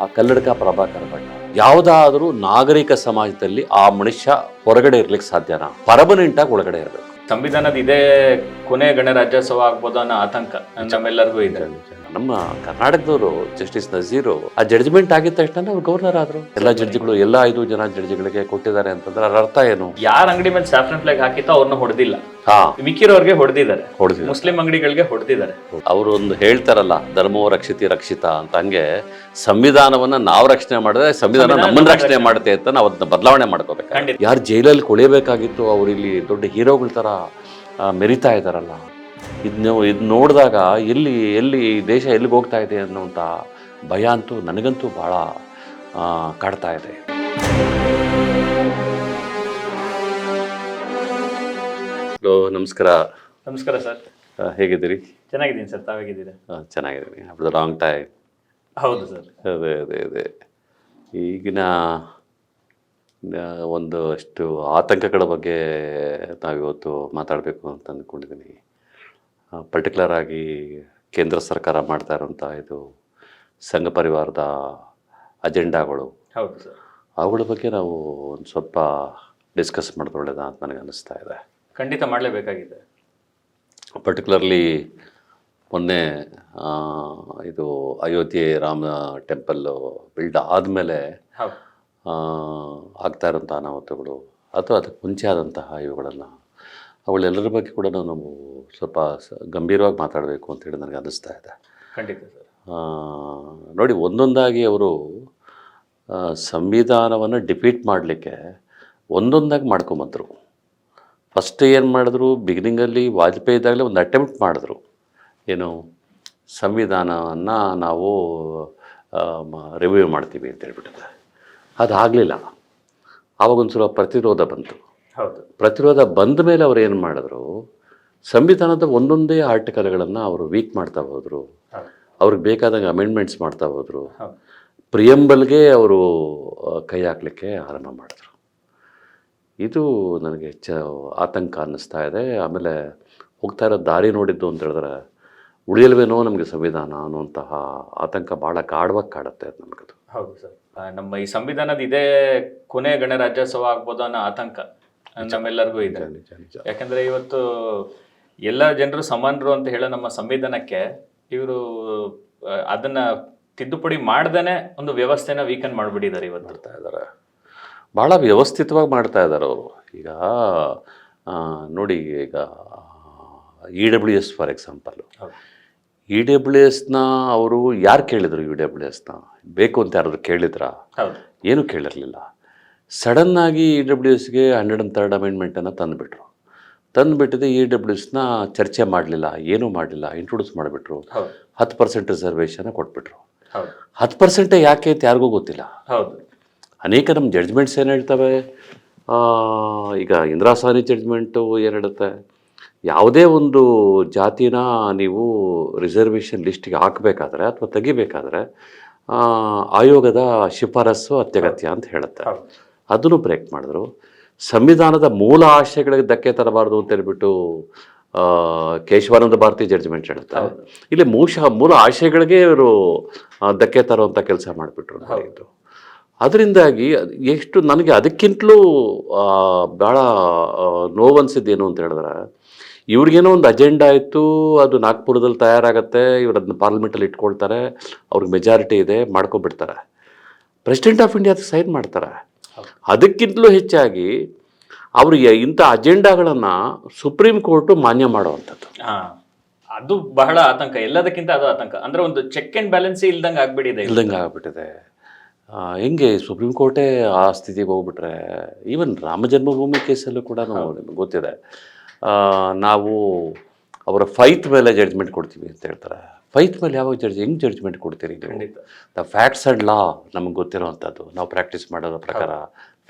ಆ ಕಲ್ಲಡಕ ಪ್ರಭಾಕರ ಬಣ್ಣ ಯಾವುದಾದರೂ ನಾಗರಿಕ ಸಮಾಜದಲ್ಲಿ ಆ ಮನುಷ್ಯ ಹೊರಗಡೆ ಇರ್ಲಿಕ್ಕೆ ಸಾಧ್ಯನಾ? ಪರ್ಮನೆಂಟ್ ಆಗಿ ಒಳಗಡೆ ಇರಬೇಕು. ಸಂವಿಧಾನದ ಇದೇ ಕೊನೆ ಗಣರಾಜ್ಯೋತ್ಸವ ಆಗ್ಬೋದು ಅನ್ನೋ ಆತಂಕ ನಮ್ಮೆಲ್ಲರಿಗೂ ಇದೆ. ನಮ್ಮ ಕರ್ನಾಟಕದವರು ಜಸ್ಟಿಸ್ ನಜೀರ್ ಆ ಜಡ್ಜ್ಮೆಂಟ್ ಆಗಿದ ತಕ್ಷಣ ಅವ್ರು ಗವರ್ನರ್ ಆದ್ರು. ಎಲ್ಲ ಜಡ್ಜ್ಗಳು ಎಲ್ಲ ಐದು ಜನ ಜಡ್ಜ್ಗಳಿಗೆ ಕೊಟ್ಟಿದ್ದಾರೆ ಅಂತಂದ್ರೆ ಅದರ ಅರ್ಥ ಏನು? ಯಾರ ಅಂಗಡಿ ಮೇಲೆ ಸ್ಯಾಫ್ರನ್ ಫ್ಲಾಗ್ ಹಾಕಿತ್ತೋ ಅವ್ರನ್ನ ಹೊಡೆದಿಲ್ಲ. ಮಿಕ್ಕಿರೋರ್ಗೆ ಹೊಡೆದಿದ್ದಾರೆ. ಮುಸ್ಲಿಂ ಅಂಗಡಿಗಳಿಗೆ ಹೊಡೆದಿದ್ದಾರೆ. ಅವರು ಒಂದು ಹೇಳ್ತಾರಲ್ಲ ಧರ್ಮೋ ರಕ್ಷಿತಿ ರಕ್ಷಿತ ಅಂತ ಹಂಗೆ ಸಂವಿಧಾನವನ್ನ ನಾವು ರಕ್ಷಣೆ ಮಾಡಿದ್ರೆ ಸಂವಿಧಾನ ನಮ್ಮನ್ನ ನಮ್ಮ ರಕ್ಷಣೆ ಮಾಡುತ್ತೆ ಅಂತ ನಾವು ಅದನ್ನ ಬದಲಾವಣೆ ಮಾಡ್ಕೋಬೇಕು. ಯಾರು ಜೈಲಲ್ಲಿ ಕೊಳೆಯಬೇಕಾಗಿತ್ತು ಅವ್ರು ಇಲ್ಲಿ ದೊಡ್ಡ ಹೀರೋಗಳ ಆ, ಮೆರಿತಾ ಇದ್ದಾರಲ್ಲ. ಇದನ್ನ ಇದು ನೋಡಿದಾಗ ಎಲ್ಲಿ ಎಲ್ಲಿ ದೇಶ ಎಲ್ಲಿಗೆ ಹೋಗ್ತಾ ಇದೆ ಅನ್ನೋಂಥ ಭಯ ಅಂತೂ ನನಗಂತೂ ಭಾಳ ಕಾಡ್ತಾ ಇದೆ. ಹಲೋ ನಮಸ್ಕಾರ. ನಮಸ್ಕಾರ ಸರ್. ಹೇಗಿದ್ದೀರಿ? ಚೆನ್ನಾಗಿದ್ದೀನಿ ಸರ್ ತಾವೇಗಿದ್ದೀರಾ ಹೇಗಿದ್ದೀರಾ? ಚೆನ್ನಾಗಿದ್ದೀನಿ. ಆಫ್ಟರ್ ಲಾಂಗ್ ಟೈಮ್ ಹೌದು ಸರ್. ಅದೇ ಅದೇ ಅದೇ. ಈಗಿನ ಒಂದು ಅಷ್ಟು ಆತಂಕಗಳ ಬಗ್ಗೆ ನಾವಿವತ್ತು ಮಾತಾಡಬೇಕು ಅಂತ ಅಂದ್ಕೊಂಡಿದ್ದೀನಿ ಪರ್ಟಿಕ್ಯುಲರ್ ಆಗಿ ಕೇಂದ್ರ ಸರ್ಕಾರ ಮಾಡ್ತಾ ಇರೋಂಥ ಇದು ಸಂಘ ಪರಿವಾರದ ಅಜೆಂಡಾಗಳು. ಹೌದು ಸರ್. ಅವುಗಳ ಬಗ್ಗೆ ನಾವು ಒಂದು ಸ್ವಲ್ಪ ಡಿಸ್ಕಸ್ ಮಾಡಿದ್ರೆ ಒಳ್ಳೇದಾ ಅಂತ ನನಗೆ ಅನ್ನಿಸ್ತಾ ಇದೆ. ಖಂಡಿತ ಮಾಡಲೇಬೇಕಾಗಿದೆ. ಪರ್ಟಿಕ್ಯುಲರ್ಲಿ ಮೊನ್ನೆ ಇದು ಅಯೋಧ್ಯೆ ರಾಮ ಟೆಂಪಲ್ಲು ಬಿಲ್ಡ್ ಆದಮೇಲೆ ಹೌದು. ಆಗ್ತಾ ಇರೋಂಥ ಅನಾಹುತಗಳು ಅಥವಾ ಅದಕ್ಕೆ ಮುಂಚೆ ಆದಂತಹ ಇವುಗಳನ್ನು ಅವುಗಳೆಲ್ಲರ ಬಗ್ಗೆ ಕೂಡ ನಾವು ಸ್ವಲ್ಪ ಗಂಭೀರವಾಗಿ ಮಾತಾಡಬೇಕು ಅಂತೇಳಿ ನನಗೆ ಅನ್ನಿಸ್ತಾ ಇದೆ. ಖಂಡಿತ ಸರ್. ನೋಡಿ ಒಂದೊಂದಾಗಿ ಅವರು ಸಂವಿಧಾನವನ್ನು ಡಿಫೀಟ್ ಮಾಡಲಿಕ್ಕೆ ಒಂದೊಂದಾಗಿ ಮಾಡ್ಕೊಂಬಂದರು. ಫಸ್ಟ್ ಏನು ಮಾಡಿದ್ರು ಬಿಗಿನಿಂಗಲ್ಲಿ ವಾಜಪೇಯಿ ಇದ್ದಾಗಲೇ ಒಂದು ಅಟೆಂಪ್ಟ್ ಮಾಡಿದ್ರು. ಏನು ಸಂವಿಧಾನವನ್ನು ನಾವು ರಿವ್ಯೂ ಮಾಡ್ತೀವಿ ಅಂತ ಹೇಳ್ಬಿಟ್ಟಿದೆ ಅದು ಆಗಲಿಲ್ಲ. ಆವಾಗೊಂದು ಸ್ವಲ್ಪ ಪ್ರತಿರೋಧ ಬಂತು. ಹೌದು. ಪ್ರತಿರೋಧ ಬಂದ ಮೇಲೆ ಅವ್ರು ಏನು ಮಾಡಿದ್ರು ಸಂವಿಧಾನದ ಒಂದೊಂದೇ ಆರ್ಟಿಕಲ್ಗಳನ್ನು ಅವರು ವೀಕ್ ಮಾಡ್ತಾ ಹೋದರು. ಹೌದು. ಅವ್ರಿಗೆ ಬೇಕಾದಂಗೆ ಅಮೆಂಡ್ಮೆಂಟ್ಸ್ ಮಾಡ್ತಾ ಹೋದರು. ಹೌದು. ಪ್ರಿಯಂಬಲ್ಗೆ ಅವರು ಕೈ ಹಾಕಲಿಕ್ಕೆ ಆರಂಭ ಮಾಡಿದ್ರು. ಇದು ನನಗೆ ಚ ಆತಂಕ ಅನ್ನಿಸ್ತಾ ಇದೆ. ಆಮೇಲೆ ಹೋಗ್ತಾ ಇರೋ ದಾರಿ ನೋಡಿದ್ದು ಅಂತ ಹೇಳಿದ್ರೆ ಉಳಿಯಲ್ವೇನೋ ನಮಗೆ ಸಂವಿಧಾನ ಅನ್ನುವಂತಹ ಆತಂಕ ಭಾಳ ಗಾಢವಾಗಿ ಕಾಡುತ್ತೆ ಅದು ನಮಗದು. ಹೌದು ಸರ್. ನಮ್ಮ ಈ ಸಂವಿಧಾನದ ಇದೇ ಕೊನೆ ಗಣರಾಜ್ಯೋತ್ಸವ ಆಗ್ಬೋದು ಅನ್ನೋ ಆತಂಕ ನಮ್ಮೆಲ್ಲರಿಗೂ ಇದೆ. ನಿಜ ನಿಜ ಯಾಕಂದ್ರೆ ಇವತ್ತು ಎಲ್ಲ ಜನರು ಸಮಾನರು ಅಂತ ಹೇಳೋ ನಮ್ಮ ಸಂವಿಧಾನಕ್ಕೆ ಇವರು ಅದನ್ನ ತಿದ್ದುಪಡಿ ಮಾಡ್ದೇನೆ ಒಂದು ವ್ಯವಸ್ಥೆನ ವೀಕನ್ ಮಾಡಿಬಿಟ್ಟಿದ್ದಾರೆ ಇವತ್ತು. ಮಾಡ್ತಾ ಇದ್ದಾರೆ. ಭಾಳ ವ್ಯವಸ್ಥಿತವಾಗಿ ಮಾಡ್ತಾ ಇದ್ದಾರೆ ಅವರು. ಈಗ ನೋಡಿ ಈಗ E W S for example ಹೌದು. ಇ ಡಬ್ಲ್ಯೂ ಎಸ್ನ ಅವರು ಯಾರು ಕೇಳಿದರು ಇ ಡಬ್ಲ್ಯೂ ಎಸ್ನ ಬೇಕು ಅಂತ ಯಾರಾದ್ರು ಕೇಳಿದ್ರಾ? ಹೌದು. ಏನೂ ಕೇಳಿರಲಿಲ್ಲ. ಸಡನ್ನಾಗಿ ಇ ಡಬ್ಲ್ಯೂ ಎಸ್ಗೆ ಹಂಡ್ರೆಡ್ ಆ್ಯಂಡ್ ತರ್ಡ್ ಅಮೆಂಡ್ಮೆಂಟನ್ನು ತಂದುಬಿಟ್ರು. ತಂದುಬಿಟ್ಟಿದೆ ಇ ಡಬ್ಲ್ಯೂ ಎಸ್ನ ಚರ್ಚೆ ಮಾಡಲಿಲ್ಲ ಏನೂ ಮಾಡಲಿಲ್ಲ ಇಂಟ್ರೊಡ್ಯೂಸ್ ಮಾಡಿಬಿಟ್ರು. ಹತ್ತು ಪರ್ಸೆಂಟ್ ರಿಸರ್ವೇಷನ್ ಕೊಟ್ಬಿಟ್ರು. ಹತ್ತು ಪರ್ಸೆಂಟೇ ಯಾಕೆ ಅಂತ ಯಾರಿಗೂ ಗೊತ್ತಿಲ್ಲ. ಅನೇಕ ನಮ್ಮ ಜಡ್ಜ್ಮೆಂಟ್ಸ್ ಏನು ಹೇಳ್ತವೆ? ಈಗ ಈಗ ಇಂದಿರಾಸಾನಿ ಜಡ್ಜ್ಮೆಂಟು ಏನು ಹೇಳುತ್ತೆ ಯಾವುದೇ ಒಂದು ಜಾತಿನ ನೀವು ರಿಸರ್ವೇಷನ್ ಲಿಸ್ಟ್ಗೆ ಹಾಕಬೇಕಾದ್ರೆ ಅಥವಾ ತೆಗಿಬೇಕಾದ್ರೆ ಆಯೋಗದ ಶಿಫಾರಸ್ಸು ಅತ್ಯಗತ್ಯ ಅಂತ ಹೇಳುತ್ತೆ. ಅದನ್ನು ಬ್ರೇಕ್ ಮಾಡಿದ್ರು. ಸಂವಿಧಾನದ ಮೂಲ ಆಶಯಗಳಿಗೆ ಧಕ್ಕೆ ತರಬಾರ್ದು ಅಂತ ಹೇಳಿಬಿಟ್ಟು ಕೇಶವಾನಂದ ಭಾರತಿ ಜಡ್ಜ್ಮೆಂಟ್ ಹೇಳುತ್ತೆ. ಇಲ್ಲಿ ಮೂಶ ಮೂಲ ಆಶಯಗಳಿಗೆ ಇವರು ಧಕ್ಕೆ ತರುವಂಥ ಕೆಲಸ ಮಾಡಿಬಿಟ್ರು ಇದು ಅದರಿಂದಾಗಿ ಎಷ್ಟು ನನಗೆ ಅದಕ್ಕಿಂತಲೂ ಭಾಳ ನೋವನ್ಸಿದ್ದೇನು ಅಂತ ಹೇಳಿದ್ರೆ ಇವ್ರಿಗೇನೋ ಒಂದು ಅಜೆಂಡಾ ಇತ್ತು ಅದು ನಾಗ್ಪುರದಲ್ಲಿ ತಯಾರಾಗತ್ತೆ ಇವ್ರು ಅದನ್ನ ಪಾರ್ಲಿಮೆಂಟಲ್ಲಿ ಇಟ್ಕೊಳ್ತಾರೆ ಅವ್ರಿಗೆ ಮೆಜಾರಿಟಿ ಇದೆ ಮಾಡ್ಕೊಬಿಡ್ತಾರೆ ಪ್ರೆಸಿಡೆಂಟ್ ಆಫ್ ಇಂಡಿಯಾ ಸೈನ್ ಮಾಡ್ತಾರೆ. ಅದಕ್ಕಿಂತಲೂ ಹೆಚ್ಚಾಗಿ ಅವರಿಗೆ ಇಂಥ ಅಜೆಂಡಾಗಳನ್ನು ಸುಪ್ರೀಂ ಕೋರ್ಟು ಮಾನ್ಯ ಮಾಡುವಂಥದ್ದು. ಅದು ಬಹಳ ಆತಂಕ. ಎಲ್ಲದಕ್ಕಿಂತ ಅದು ಆತಂಕ. ಅಂದ್ರೆ ಒಂದು ಚೆಕ್ ಅಂಡ್ ಬ್ಯಾಲೆನ್ಸ್ ಇಲ್ದಂಗೆ ಆಗ್ಬಿಟ್ಟಿದೆ. ಇಲ್ದಂಗೆ ಆಗ್ಬಿಟ್ಟಿದೆ. ಹೆಂಗೆ ಸುಪ್ರೀಂ ಕೋರ್ಟೇ ಆ ಸ್ಥಿತಿಗೆ ಹೋಗ್ಬಿಟ್ರೆ ಈವನ್ ರಾಮ ಜನ್ಮಭೂಮಿ ಕೇಸಲ್ಲೂ ಕೂಡ ನಮಗೆ ಗೊತ್ತಿದೆ. ನಾವು ಅವರ ಫೈತ್ ಮೇಲೆ ಜಡ್ಜ್ಮೆಂಟ್ ಕೊಡ್ತೀವಿ ಅಂತ ಹೇಳ್ತಾರೆ. ಫೈತ್ ಮೇಲೆ ಯಾವಾಗ ಜಡ್ಜ್ ಹೆಂಗೆ ಜಡ್ಜ್ಮೆಂಟ್ ಕೊಡ್ತೀರಿ ನೀವು? ದ ಫ್ಯಾಕ್ಟ್ಸ್ ಆ್ಯಂಡ್ ಲಾ ನಮಗೆ ಗೊತ್ತಿರೋವಂಥದ್ದು. ನಾವು ಪ್ರಾಕ್ಟೀಸ್ ಮಾಡೋದ್ರ ಪ್ರಕಾರ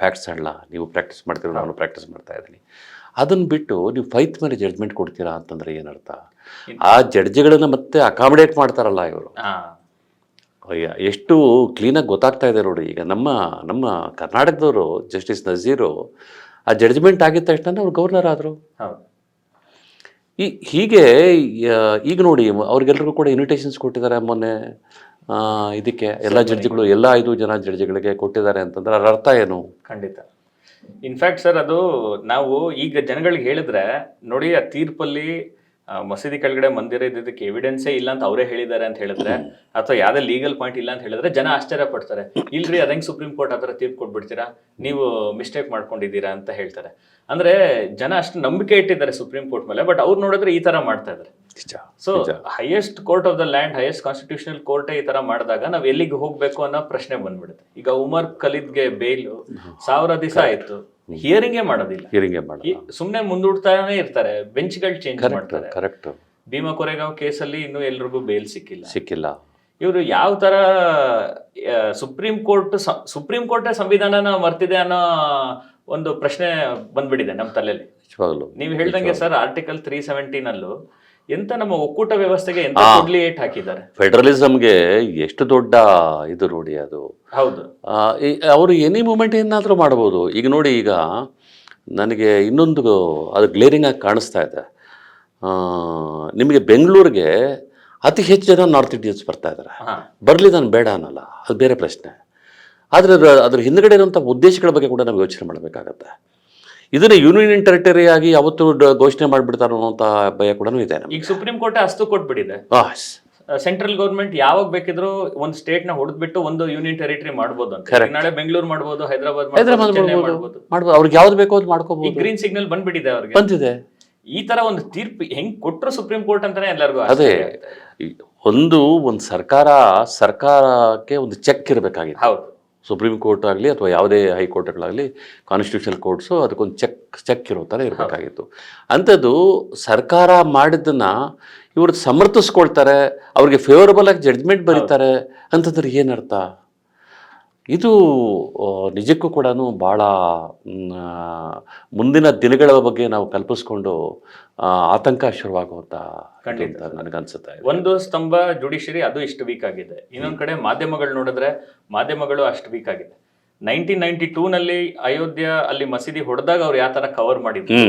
ಫ್ಯಾಕ್ಟ್ಸ್ ಆ್ಯಂಡ್ ಲಾ ನೀವು ಪ್ರಾಕ್ಟೀಸ್ ಮಾಡ್ತೀರೋ ನಾನು ಪ್ರಾಕ್ಟೀಸ್ ಮಾಡ್ತಾ ಇದ್ದೀನಿ. ಅದನ್ನು ಬಿಟ್ಟು ನೀವು ಫೈತ್ ಮೇಲೆ ಜಡ್ಜ್ಮೆಂಟ್ ಕೊಡ್ತೀರಾ ಅಂತಂದ್ರೆ ಏನರ್ಥ? ಆ ಜಡ್ಜ್ಗಳನ್ನ ಮತ್ತೆ ಅಕಾಮಿಡೇಟ್ ಮಾಡ್ತಾರಲ್ಲ ಇವರು. ಎಷ್ಟು ಕ್ಲೀನಾಗಿ ಗೊತ್ತಾಗ್ತಾ ಇದೆ ನೋಡಿ. ಈಗ ನಮ್ಮ ನಮ್ಮ ಕರ್ನಾಟಕದವರು ಜಸ್ಟಿಸ್ ನಜೀರು ಆ ಜಡ್ಜ್ಮೆಂಟ್ ಆಗಿದ ತಕ್ಷಣ ಅವ್ರು ಗವರ್ನರ್ ಆದರು. ಈ ಹೀಗೆ ಈಗ ನೋಡಿ ಅವ್ರಿಗೆಲ್ರಿಗೂ ಕೂಡ ಇನ್ವಿಟೇಷನ್ಸ್ ಕೊಟ್ಟಿದ್ದಾರೆ ಮೊನ್ನೆ ಆ, ಇದಕ್ಕೆ ಎಲ್ಲ ಜಡ್ಜ್ಗಳು ಎಲ್ಲ ಐದು ಜನ ಜಡ್ಜ್ಗಳಿಗೆ ಕೊಟ್ಟಿದ್ದಾರೆ ಅಂತಂದ್ರೆ ಅದರ ಅರ್ಥ ಏನು? ಖಂಡಿತ. ಇನ್ಫ್ಯಾಕ್ಟ್ ಸರ್ ಅದು ನಾವು ಈಗ ಜನಗಳಿಗೆ ಹೇಳಿದ್ರೆ ನೋಡಿ ಆ ತೀರ್ಪಲ್ಲಿ ಮಸೀದಿ ಕೆಳಗಡೆ ಮಂದಿರ ಇದ್ದಿದ್ದಕ್ಕೆ ಎವಿಡೆನ್ಸೇ ಇಲ್ಲ ಅಂತ ಅವರೇ ಹೇಳಿದ್ದಾರೆ ಅಂತ ಹೇಳಿದ್ರೆ ಅಥವಾ ಯಾವ್ದೇ ಲೀಗಲ್ ಪಾಯಿಂಟ್ ಇಲ್ಲ ಅಂತ ಹೇಳಿದ್ರೆ ಜನ ಆಶ್ಚರ್ಯ ಪಡ್ತಾರೆ. ಇಲ್ರಿ ಅದಂಗೆ ಸುಪ್ರೀಂ ಕೋರ್ಟ್ ಹತ್ರ ತೀರ್ಪು ಕೊಟ್ಬಿಡ್ತೀರಾ? ನೀವು ಮಿಸ್ಟೇಕ್ ಮಾಡ್ಕೊಂಡಿದ್ದೀರಾ ಅಂತ ಹೇಳ್ತಾರೆ. ಅಂದ್ರೆ ಜನ ಅಷ್ಟು ನಂಬಿಕೆ ಇಟ್ಟಿದ್ದಾರೆ ಸುಪ್ರೀಂ ಕೋರ್ಟ್ ಮೇಲೆ ಬಟ್ ಅವ್ರು ನೋಡಿದ್ರೆ ಈ ತರ ಮಾಡ್ತಾ ಇದ್ದಾರೆ. So highest court of the land highest constitutional ಕೋರ್ಟೇ ಈ ತರ ಮಾಡಿದಾಗ ನಾವ್ ಎಲ್ಲಿಗೆ ಹೋಗ್ಬೇಕು ಅನ್ನೋ ಪ್ರಶ್ನೆ ಬಂದ್ಬಿಡುತ್ತೆ. ಈಗ ಉಮರ್ ಕಲಿದ್ಗೆ ಬೇಲು ಸಾವಿರ ದಿವಸ ಆಯ್ತು. ಹಿಯರಿಂಗೇ ಮಾಡೋದಿಲ್ಲ. ಹಿಯರಿಂಗೇ ಸುಮ್ಮನೆ ಸುಮ್ನೆ ಮುಂದೂಡ್ತಾನೆ ಇರ್ತಾರೆ ಬೆಂಚ್ಗಳು ಚೇಂಜ್ ಮಾಡ್ತಾರೆ. ಕರೆಕ್ಟ್ ಭೀಮಾ ಕೊರೆಗಾಂವ್ ಕೇಸಲ್ಲಿ ಇನ್ನೂ ಎಲ್ರಿಗೂ ಬೇಲ್ ಸಿಕ್ಕಿಲ್ಲ. ಸಿಕ್ಕಿಲ್ಲ. ಇವರು ಯಾವ ತರ ಸುಪ್ರೀಂ ಕೋರ್ಟ್ ಸುಪ್ರೀಂ ಕೋರ್ಟೇ ಸಂವಿಧಾನನ ಮರ್ತಿದೆ ಅನ್ನೋ ಒಂದು ಪ್ರಶ್ನೆ ಬಂದ್ಬಿಟ್ಟಿದೆ ನಮ್ಮ ತಲೆಯಲ್ಲಿ. ನೀವು ಹೇಳ್ದಂಗೆ ಸರ್ ಆರ್ಟಿಕಲ್ ತ್ರೀ ಸೆವೆಂಟೀನ್ ಅಲ್ಲೂ ಎಂತ ನಮ್ಮ ಒಕ್ಕೂಟ ವ್ಯವಸ್ಥೆಗೆ ಎಂತ ಕೊಡ್ಲಿ ಏಟ್ ಹಾಕಿದ್ದಾರೆ? ಫೆಡರಲಿಸಮ್ಗೆ ಎಷ್ಟು ದೊಡ್ಡ ಇದು ರೂಢಿ ಅದು. ಹೌದು. ಅವರು ಎನಿ ಮೂಮೆಂಟ್ ಏನಾದರೂ ಮಾಡ್ಬೋದು. ಈಗ ನೋಡಿ ಈಗ ನನಗೆ ಇನ್ನೊಂದು ಅದು ಗ್ಲೇರಿಂಗ್ ಆಗಿ ಕಾಣಿಸ್ತಾ ಇದೆ. ನಿಮಗೆ ಬೆಂಗಳೂರಿಗೆ ಅತಿ ಹೆಚ್ಚು ಜನ ನಾರ್ತ್ ಇಂಡಿಯನ್ಸ್ ಬರ್ತಾ ಇದ್ದಾರೆ. ಬರಲಿ ನಾನು ಬೇಡ ಅನ್ನಲ್ಲ. ಅದು ಬೇರೆ ಪ್ರಶ್ನೆ. ಆದರೆ ಅದ್ರ ಅದ್ರ ಹಿಂದ್ಗಡೆ ಇರುವಂಥ ಉದ್ದೇಶಗಳ ಬಗ್ಗೆ ಕೂಡ ನಾವು ಯೋಚನೆ ಮಾಡಬೇಕಾಗತ್ತೆ. ಇದನ್ನ ಯೂನಿಯನ್ ಟೆರಿಟರಿ ಆಗಿ ಯಾವತ್ತೂ ಘೋಷಣೆ ಮಾಡಿಬಿಡ್ತಾರೋ ಅನ್ನೋಂಥ ಭಯ ಕೂಡ ಇದೆ ನಮಗೆ. ಈಗ ಸುಪ್ರೀಂ ಕೋರ್ಟ್ ಅಷ್ಟು ಕೊಟ್ಬಿಟ್ಟಿದೆ. ಸೆಂಟ್ರಲ್ ಗೌರ್ಮೆಂಟ್ ಯಾವಾಗ ಬೇಕಿದ್ರು ಒಂದು ಸ್ಟೇಟ್ನ ಹೊಡೆದ್ಬಿಟ್ಟು ಒಂದು ಯೂನಿಯನ್ ಟೆರಿಟರಿ ಮಾಡ್ಬೋದು ಅಂತ. ಈಗ ನಾಳೆ ಬೆಂಗಳೂರು ಮಾಡ್ಬೋದು ಹೈದರಾಬಾದ್ ಹೈದರಾಬಾದ್ ಚೆನ್ನೈ ಮಾಡ್ಬೋದು ಮಾಡ್ಬೋದು. ಮಾಡ್ಬೋದು. ಅವ್ರಿಗೆ ಯಾವ್ದು ಬೇಕೋ ಅದು ಈ ಮಾಡ್ಕೋಬಹುದು ಗ್ರೀನ್ ಸಿಗ್ನಲ್ ಬಂದ್ಬಿಟ್ಟಿದೆ ಅವ್ರಿಗೆ. ಬಂದಿದೆ. ಈ ತರ ಒಂದು ತೀರ್ಪು ಹೆಂಗ್ ಕೊಟ್ರು ಸುಪ್ರೀಂ ಕೋರ್ಟ್ ಅಂತಾನೆ ಎಲ್ಲರಿಗೂ ಅದೇ ಈ ಒಂದು ಒಂದು ಸರ್ಕಾರ ಸರ್ಕಾರಕ್ಕೆ ಒಂದು ಚೆಕ್ ಇರಬೇಕಾಗಿದೆ ಹೌದು. ಸುಪ್ರೀಂ ಕೋರ್ಟ್ ಆಗಲಿ ಅಥವಾ ಯಾವುದೇ ಹೈಕೋರ್ಟ್ಗಳಾಗಲಿ ಕಾನ್ಸ್ಟಿಟ್ಯೂಷನಲ್ ಕೋರ್ಟ್ಸು ಅದಕ್ಕೊಂದು ಚೆಕ್ ಚೆಕ್ ಇರೋ ಥರ ಇರಬೇಕಾಗಿತ್ತು. ಅಂಥದ್ದು ಸರ್ಕಾರ ಮಾಡಿದ್ದನ್ನು ಇವರು ಸಮರ್ಥಿಸ್ಕೊಳ್ತಾರೆ ಅವ್ರಿಗೆ ಫೇವರಬಲ್ ಆಗಿ ಜಡ್ಜ್ಮೆಂಟ್ ಬರೀತಾರೆ ಅಂತಂದ್ರೆ ಏನರ್ಥ? ಇದು ನಿಜಕ್ಕೂ ಕೂಡ ಭಾಳ ಮುಂದಿನ ದಿನಗಳ ಬಗ್ಗೆ ನಾವು ಕಲ್ಪಿಸ್ಕೊಂಡು ಆತಂಕ ಶುರುವಾಗುವಂತ ಖಂಡಿತ ನನಗನ್ಸುತ್ತೆ ಒಂದು ಸ್ತಂಭ ಜುಡಿಷರಿ ಅದು ಇಷ್ಟು ವೀಕ್ ಆಗಿದೆ. ಇನ್ನೊಂದು ಕಡೆ ಮಾಧ್ಯಮಗಳು ನೋಡಿದ್ರೆ ಮಾಧ್ಯಮಗಳು ಅಷ್ಟು ವೀಕ್ ಆಗಿದೆ. ನೈನ್ಟೀನ್ ನೈನ್ಟಿ ಟೂ ನಲ್ಲಿ ಅಯೋಧ್ಯ ಅಲ್ಲಿ ಮಸೀದಿ ಹೊಡೆದಾಗ ಅವ್ರು ಯಾವ ತರ ಕವರ್ ಮಾಡಿದ್ರು?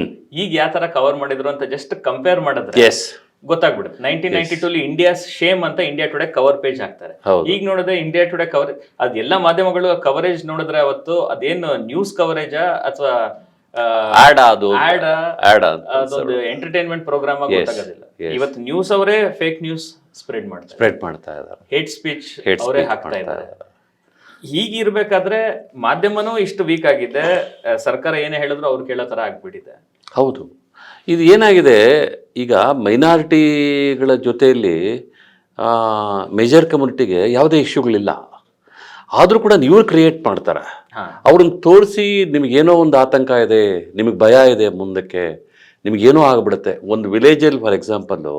ಈಗ ಯಾವ ತರ ಕವರ್ ಮಾಡಿದ್ರು ಅಂತ ಜಸ್ಟ್ ಕಂಪೇರ್ ಮಾಡಿದ್ರೆ ಎಸ್ ಗೊತ್ತಾಗ್ಬಿಡುತ್ತೆ. Nineteen ninety two India shame ಅಂತ ಇಂಡಿಯಾ ಟುಡೇ ಕವರ್ ಪೇಜ್ ಹಾಕ್ತಾರೆ. ಈಗ ನೋಡಿದ್ರೆ ಇಂಡಿಯಾ ಟುಡೇ ಕವರ್ ಅದ್ ಎಲ್ಲಾ ಮಾಧ್ಯಮಗಳು ಕವರೇಜ್ ನೋಡಿದ್ರೆ ಅವತ್ತು ಅದೇನು ನ್ಯೂಸ್ ಕವರೇಜ್ ಅಥವಾ ಅದೊಂದು ಎಂಟರ್ಟೈನ್ಮೆಂಟ್ ಪ್ರೋಗ್ರಾಮ್ ಗೊತ್ತಾಗೋದಿಲ್ಲ. ಇವತ್ತು ನ್ಯೂಸ್ ಅವರೇ ಫೇಕ್ ನ್ಯೂಸ್ ಸ್ಪ್ರೆಡ್ ಮಾಡ್ತಾರೆ. ಸ್ಪ್ರೆಡ್ ಮಾಡ್ತಾ ಇದ್ದಾರೆ. ಹೇಟ್ ಸ್ಪೀಚ್ ಅವರೇ ಹಾಕ್ತಾ ಇದ್ದಾರೆ. ಹೀಗಿರ್ಬೇಕಾದ್ರೆ ಮಾಧ್ಯಮನೂ ಇಷ್ಟು ವೀಕ್ ಆಗಿದೆ. ಸರ್ಕಾರ ಏನೇ ಹೇಳಿದ್ರು ಅವ್ರು ಕೇಳೋ ತರ ಆಗ್ಬಿಟ್ಟಿದೆ. ಹೌದು. ಇದು ಏನಾಗಿದೆ? ಈಗ ಮೈನಾರಿಟಿಗಳ ಜೊತೆಯಲ್ಲಿ ಮೇಜರ್ ಕಮ್ಯುನಿಟಿಗೆ ಯಾವುದೇ ಇಶ್ಯೂಗಳಿಲ್ಲ. ಆದರೂ ಕೂಡ ನೀವು ಕ್ರಿಯೇಟ್ ಮಾಡ್ತಾರೆ. ಅವ್ರನ್ನ ತೋರಿಸಿ ನಿಮಗೇನೋ ಒಂದು ಆತಂಕ ಇದೆ ನಿಮಗೆ ಭಯ ಇದೆ ಮುಂದಕ್ಕೆ ನಿಮಗೇನೋ ಆಗಿಬಿಡುತ್ತೆ. ಒಂದು ವಿಲೇಜಲ್ಲಿ ಫಾರ್ ಎಕ್ಸಾಂಪಲ್ಲು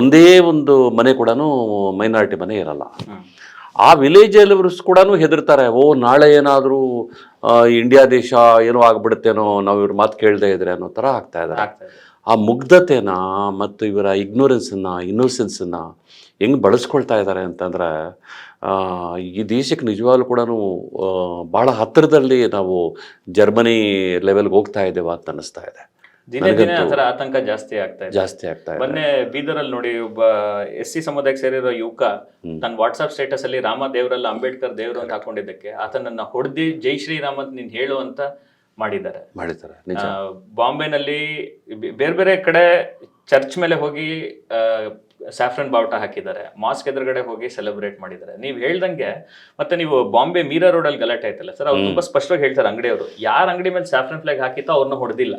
ಒಂದೇ ಒಂದು ಮನೆ ಕೂಡ ಮೈನಾರಿಟಿ ಮನೆ ಇರಲ್ಲ. ಆ ವಿಲೇಜಲ್ಲಿ ಕೂಡ ಹೆದರ್ತಾರೆ ಓ ನಾಳೆ ಏನಾದರೂ ಇಂಡಿಯಾ ದೇಶ ಏನೋ ಆಗ್ಬಿಡುತ್ತೇನೋ ನಾವು ಇವ್ರ ಮಾತು ಕೇಳದೆ ಇದ್ರೆ ಅನ್ನೋ ಥರ ಆಗ್ತಾ ಇದ್ದಾರೆ ಇದೆ ಆ ಮುಗ್ಧತೆನ ಮತ್ತು ಇವರ ಇಗ್ನೋರೆನ್ಸನ್ನು ಇನ್ನೋಸೆನ್ಸನ್ನು ಹೆಂಗೆ ಬಳಸ್ಕೊಳ್ತಾ ಇದ್ದಾರೆ ಅಂತಂದ್ರೆ ಈ ದೇಶಕ್ಕೆ ನಿಜವಾಗ್ಲೂ ಕೂಡ ಭಾಳ ಹತ್ತಿರದಲ್ಲಿ ನಾವು ಜರ್ಮನಿ ಲೆವೆಲ್ಗೆ ಹೋಗ್ತಾ ಇದ್ದೇವೆ ಅಂತ ಅನ್ನಿಸ್ತಾ ಇದೆ. ದಿನೇ ದಿನೇ ಆತರ ಆತಂಕ ಜಾಸ್ತಿ ಆಗ್ತಾ ಇದೆ. ಜಾಸ್ತಿ ಆಗ್ತಾ ಇದೆ. ಮೊನ್ನೆ ಬೀದರಲ್ಲಿ ನೋಡಿ ಒಬ್ಬ ಎಸ್ ಸಿ ಸಮುದಾಯಕ್ಕೆ ಸೇರಿರೋ ಯುವಕ ತನ್ನ ವಾಟ್ಸ್ಆಪ್ ಸ್ಟೇಟಸ್ ಅಲ್ಲಿ ರಾಮ ದೇವರಲ್ಲ ಅಂಬೇಡ್ಕರ್ ದೇವರು ಅಂತ ಹಾಕೊಂಡಿದ್ದಕ್ಕೆ ಆತನನ್ನ ಹೊಡೆದಿ ಜೈ ಶ್ರೀರಾಮ್ ಅಂತ ನೀನ್ ಹೇಳು ಅಂತ ಮಾಡಿದ್ದಾರೆ. ಮಾಡಿದ್ದಾರೆ. ಬಾಂಬೆನಲ್ಲಿ ಬೇರೆ ಬೇರೆ ಕಡೆ ಚರ್ಚ್ ಮೇಲೆ ಹೋಗಿ ಸ್ಯಾಫ್ರನ್ ಬಾವುಟ ಹಾಕಿದ್ದಾರೆ. ಮಾಸ್ಕ್ ಎದುರುಗಡೆ ಹೋಗಿ ಸೆಲೆಬ್ರೇಟ್ ಮಾಡಿದ್ದಾರೆ. ನೀವು ಹೇಳ್ದಂಗೆ ಮತ್ತೆ ನೀವು ಬಾಂಬೆ ಮೀರಾ ರೋಡ್ ಅಲ್ಲಿ ಗಲಾಟೆ ಆಯ್ತಲ್ಲ ಸರ್ ಅವ್ರು ತುಂಬಾ ಸ್ಪಷ್ಟವಾಗಿ ಹೇಳ್ತಾರೆ ಅಂಗಡಿಯವರು. ಯಾರ ಅಂಗಡಿ ಮೇಲೆ ಸ್ಯಾಫ್ರನ್ ಫ್ಲಾಗ್ ಹಾಕಿತ್ತೋ ಅವ್ರನ್ನ ಹೊಡೆದಿಲ್ಲ.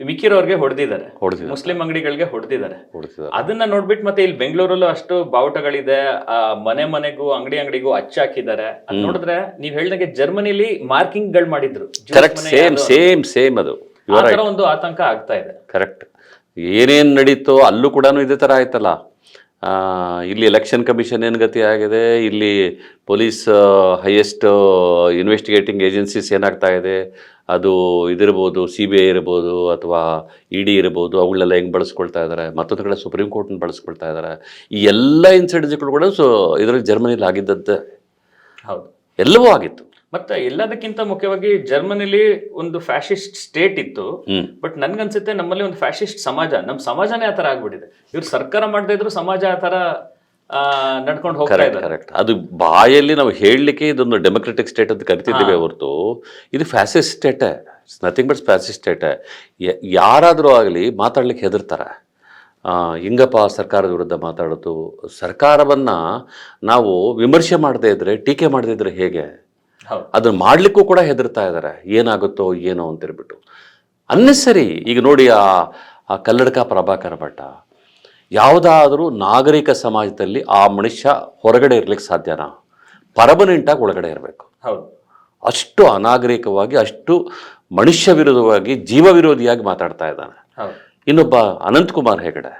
ಮಿಕ್ಕಿರೋರ್ಗೆ ಹೊಡೆದಿದ್ದಾರೆ. ಹೊಡೆದಿದ್ದಾರೆ. ಮುಸ್ಲಿಂ ಅಂಗಡಿಗಳಿಗೆ ಹೊಡೆದಿದ್ದಾರೆ. ಹೊಡೆದಿದ್ದಾರೆ. ಅದನ್ನ ನೋಡ್ಬಿಟ್ಟು ಮತ್ತೆ ಇಲ್ಲಿ ಬೆಂಗಳೂರಲ್ಲೂ ಅಷ್ಟು ಬಾವುಟಗಳಿದೆ. ಆ ಮನೆ ಮನೆಗೂ ಅಂಗಡಿ ಅಂಗಡಿಗೂ ಅಚ್ಚ ಹಾಕಿದ್ದಾರೆ. ಅದ್ ನೋಡಿದ್ರೆ ನೀವ್ ಹೇಳ್ದಂಗೆ ಜರ್ಮನಿಲಿ ಮಾರ್ಕಿಂಗ್ಗಳು ಮಾಡಿದ್ರು ಕರೆಕ್ಟ್ ಸೇಮ್ ಸೇಮ್ ಸೇಮ್ ಅದು. ಒಂದು ಆತಂಕ ಆಗ್ತಾ ಇದೆ. ಕರೆಕ್ಟ್ ಏನೇನ್ ನಡೀತೋ ಅಲ್ಲೂ ಕೂಡ ಇದೇ ತರ ಆಯ್ತಲ್ಲ. ಆ, ಇಲ್ಲಿ ಎಲೆಕ್ಷನ್ ಕಮಿಷನ್ ಏನು ಗತಿ ಆಗಿದೆ? ಇಲ್ಲಿ ಪೊಲೀಸ್ ಹೈಯೆಸ್ಟ್ ಇನ್ವೆಸ್ಟಿಗೇಟಿಂಗ್ ಏಜೆನ್ಸೀಸ್ ಏನಾಗ್ತಾ ಇದೆ? ಅದು ಇದಿರ್ಬೋದು ಸಿ ಬಿ ಐ ಇರ್ಬೋದು ಅಥವಾ ಇ ಡಿ ಇರ್ಬೋದು ಅವುಗಳೆಲ್ಲ ಹೆಂಗೆ ಬಳಸ್ಕೊಳ್ತಾ ಇದ್ದಾರೆ ಮತ್ತೊಂದು ಕಡೆ ಸುಪ್ರೀಂ ಕೋರ್ಟ್ನ ಬಳಸ್ಕೊಳ್ತಾ ಇದ್ದಾರೆ ಈ ಎಲ್ಲ ಇನ್ಸಿಡೆಂಟ್ಸ್ಗಳು ಕೂಡ ಸೊ ಇದರಲ್ಲಿ ಜರ್ಮನಿಲಿ ಆಗಿದ್ದದ್ದೇ. ಹೌದು. ಎಲ್ಲವೂ ಆಗಿತ್ತು. ಮತ್ತೆ ಎಲ್ಲದಕ್ಕಿಂತ ಮುಖ್ಯವಾಗಿ ಜರ್ಮನಿಲಿ ಒಂದು ಫ್ಯಾಶಿಸ್ಟ್ ಸ್ಟೇಟ್ ಇತ್ತು. ಬಟ್ ನನ್ಗನ್ಸುತ್ತೆ ನಮ್ಮಲ್ಲಿ ಒಂದು ಫ್ಯಾಶಿಸ್ಟ್ ಸಮಾಜ ನಮ್ಮ ಸಮಾಜನೇ ಆ ಥರ ಆಗ್ಬಿಟ್ಟಿದೆ. ಇವ್ರು ಸರ್ಕಾರ ಮಾಡದೇ ಇದ್ರು ಸಮಾಜ ಆ ತರ ನಡ್ಕೊಂಡು ಹೋಗ್ತಾ ಕರೆಕ್ಟ್ ಇದ್ದಾರೆ. ಕರೆಕ್ಟ್ ಅದು ಬಾಯಲ್ಲಿ ನಾವು ಹೇಳಲಿಕ್ಕೆ ಇದೊಂದು ಡೆಮೊಕ್ರೆಟಿಕ್ ಸ್ಟೇಟ್ ಅಂತ ಕರಿತಿದ್ದೇವೆ ಹೊರತು. ಇದು ಫ್ಯಾಸಿಸ್ಟ್ ಸ್ಟೇಟೇ ನಥಿಂಗ್ ಬಟ್ ಫ್ಯಾಸಿಸ್ಟ್ ಸ್ಟೇಟ್ ಯಾರಾದರೂ ಆಗಲಿ ಮಾತಾಡ್ಲಿಕ್ಕೆ ಹೆದರ್ತಾರೆ. ಆ, ಹಿಂಗಪ್ಪ ಸರ್ಕಾರದ ವಿರುದ್ಧ ಮಾತಾಡೋದು. ಸರ್ಕಾರವನ್ನು ನಾವು ವಿಮರ್ಶೆ ಮಾಡದೇ ಇದ್ರೆ ಟೀಕೆ ಮಾಡದೇ ಇದ್ರೆ ಹೇಗೆ? ಹೌದು. ಅದನ್ನ ಮಾಡಲಿಕ್ಕೂ ಕೂಡ ಹೆದರ್ತಾ ಇದ್ದಾರೆ ಏನಾಗುತ್ತೋ ಏನೋ ಅಂತ ಅಂತೇಳ್ಬಿಟ್ಟು ಅನ್ನೆಸರಿ ಈಗ ನೋಡಿ ಆ ಆ ಕಲ್ಲಡ್ಕ ಪ್ರಭಾಕರ ಭಟ್ಟ ಯಾವುದಾದ್ರೂ ನಾಗರಿಕ ಸಮಾಜದಲ್ಲಿ ಆ ಮನುಷ್ಯ ಹೊರಗಡೆ ಇರ್ಲಿಕ್ಕೆ ಸಾಧ್ಯನಾ? ಪರ್ಮನೆಂಟಾಗಿ ಒಳಗಡೆ ಇರಬೇಕು. ಹೌದು. ಅಷ್ಟು ಅನಾಗರಿಕವಾಗಿ ಅಷ್ಟು ಮನುಷ್ಯ ವಿರೋಧವಾಗಿ ಜೀವ ವಿರೋಧಿಯಾಗಿ ಮಾತಾಡ್ತಾ ಇದ್ದಾನೆ. ಇನ್ನೊಬ್ಬ ಅನಂತಕುಮಾರ್ ಹೆಗಡೆ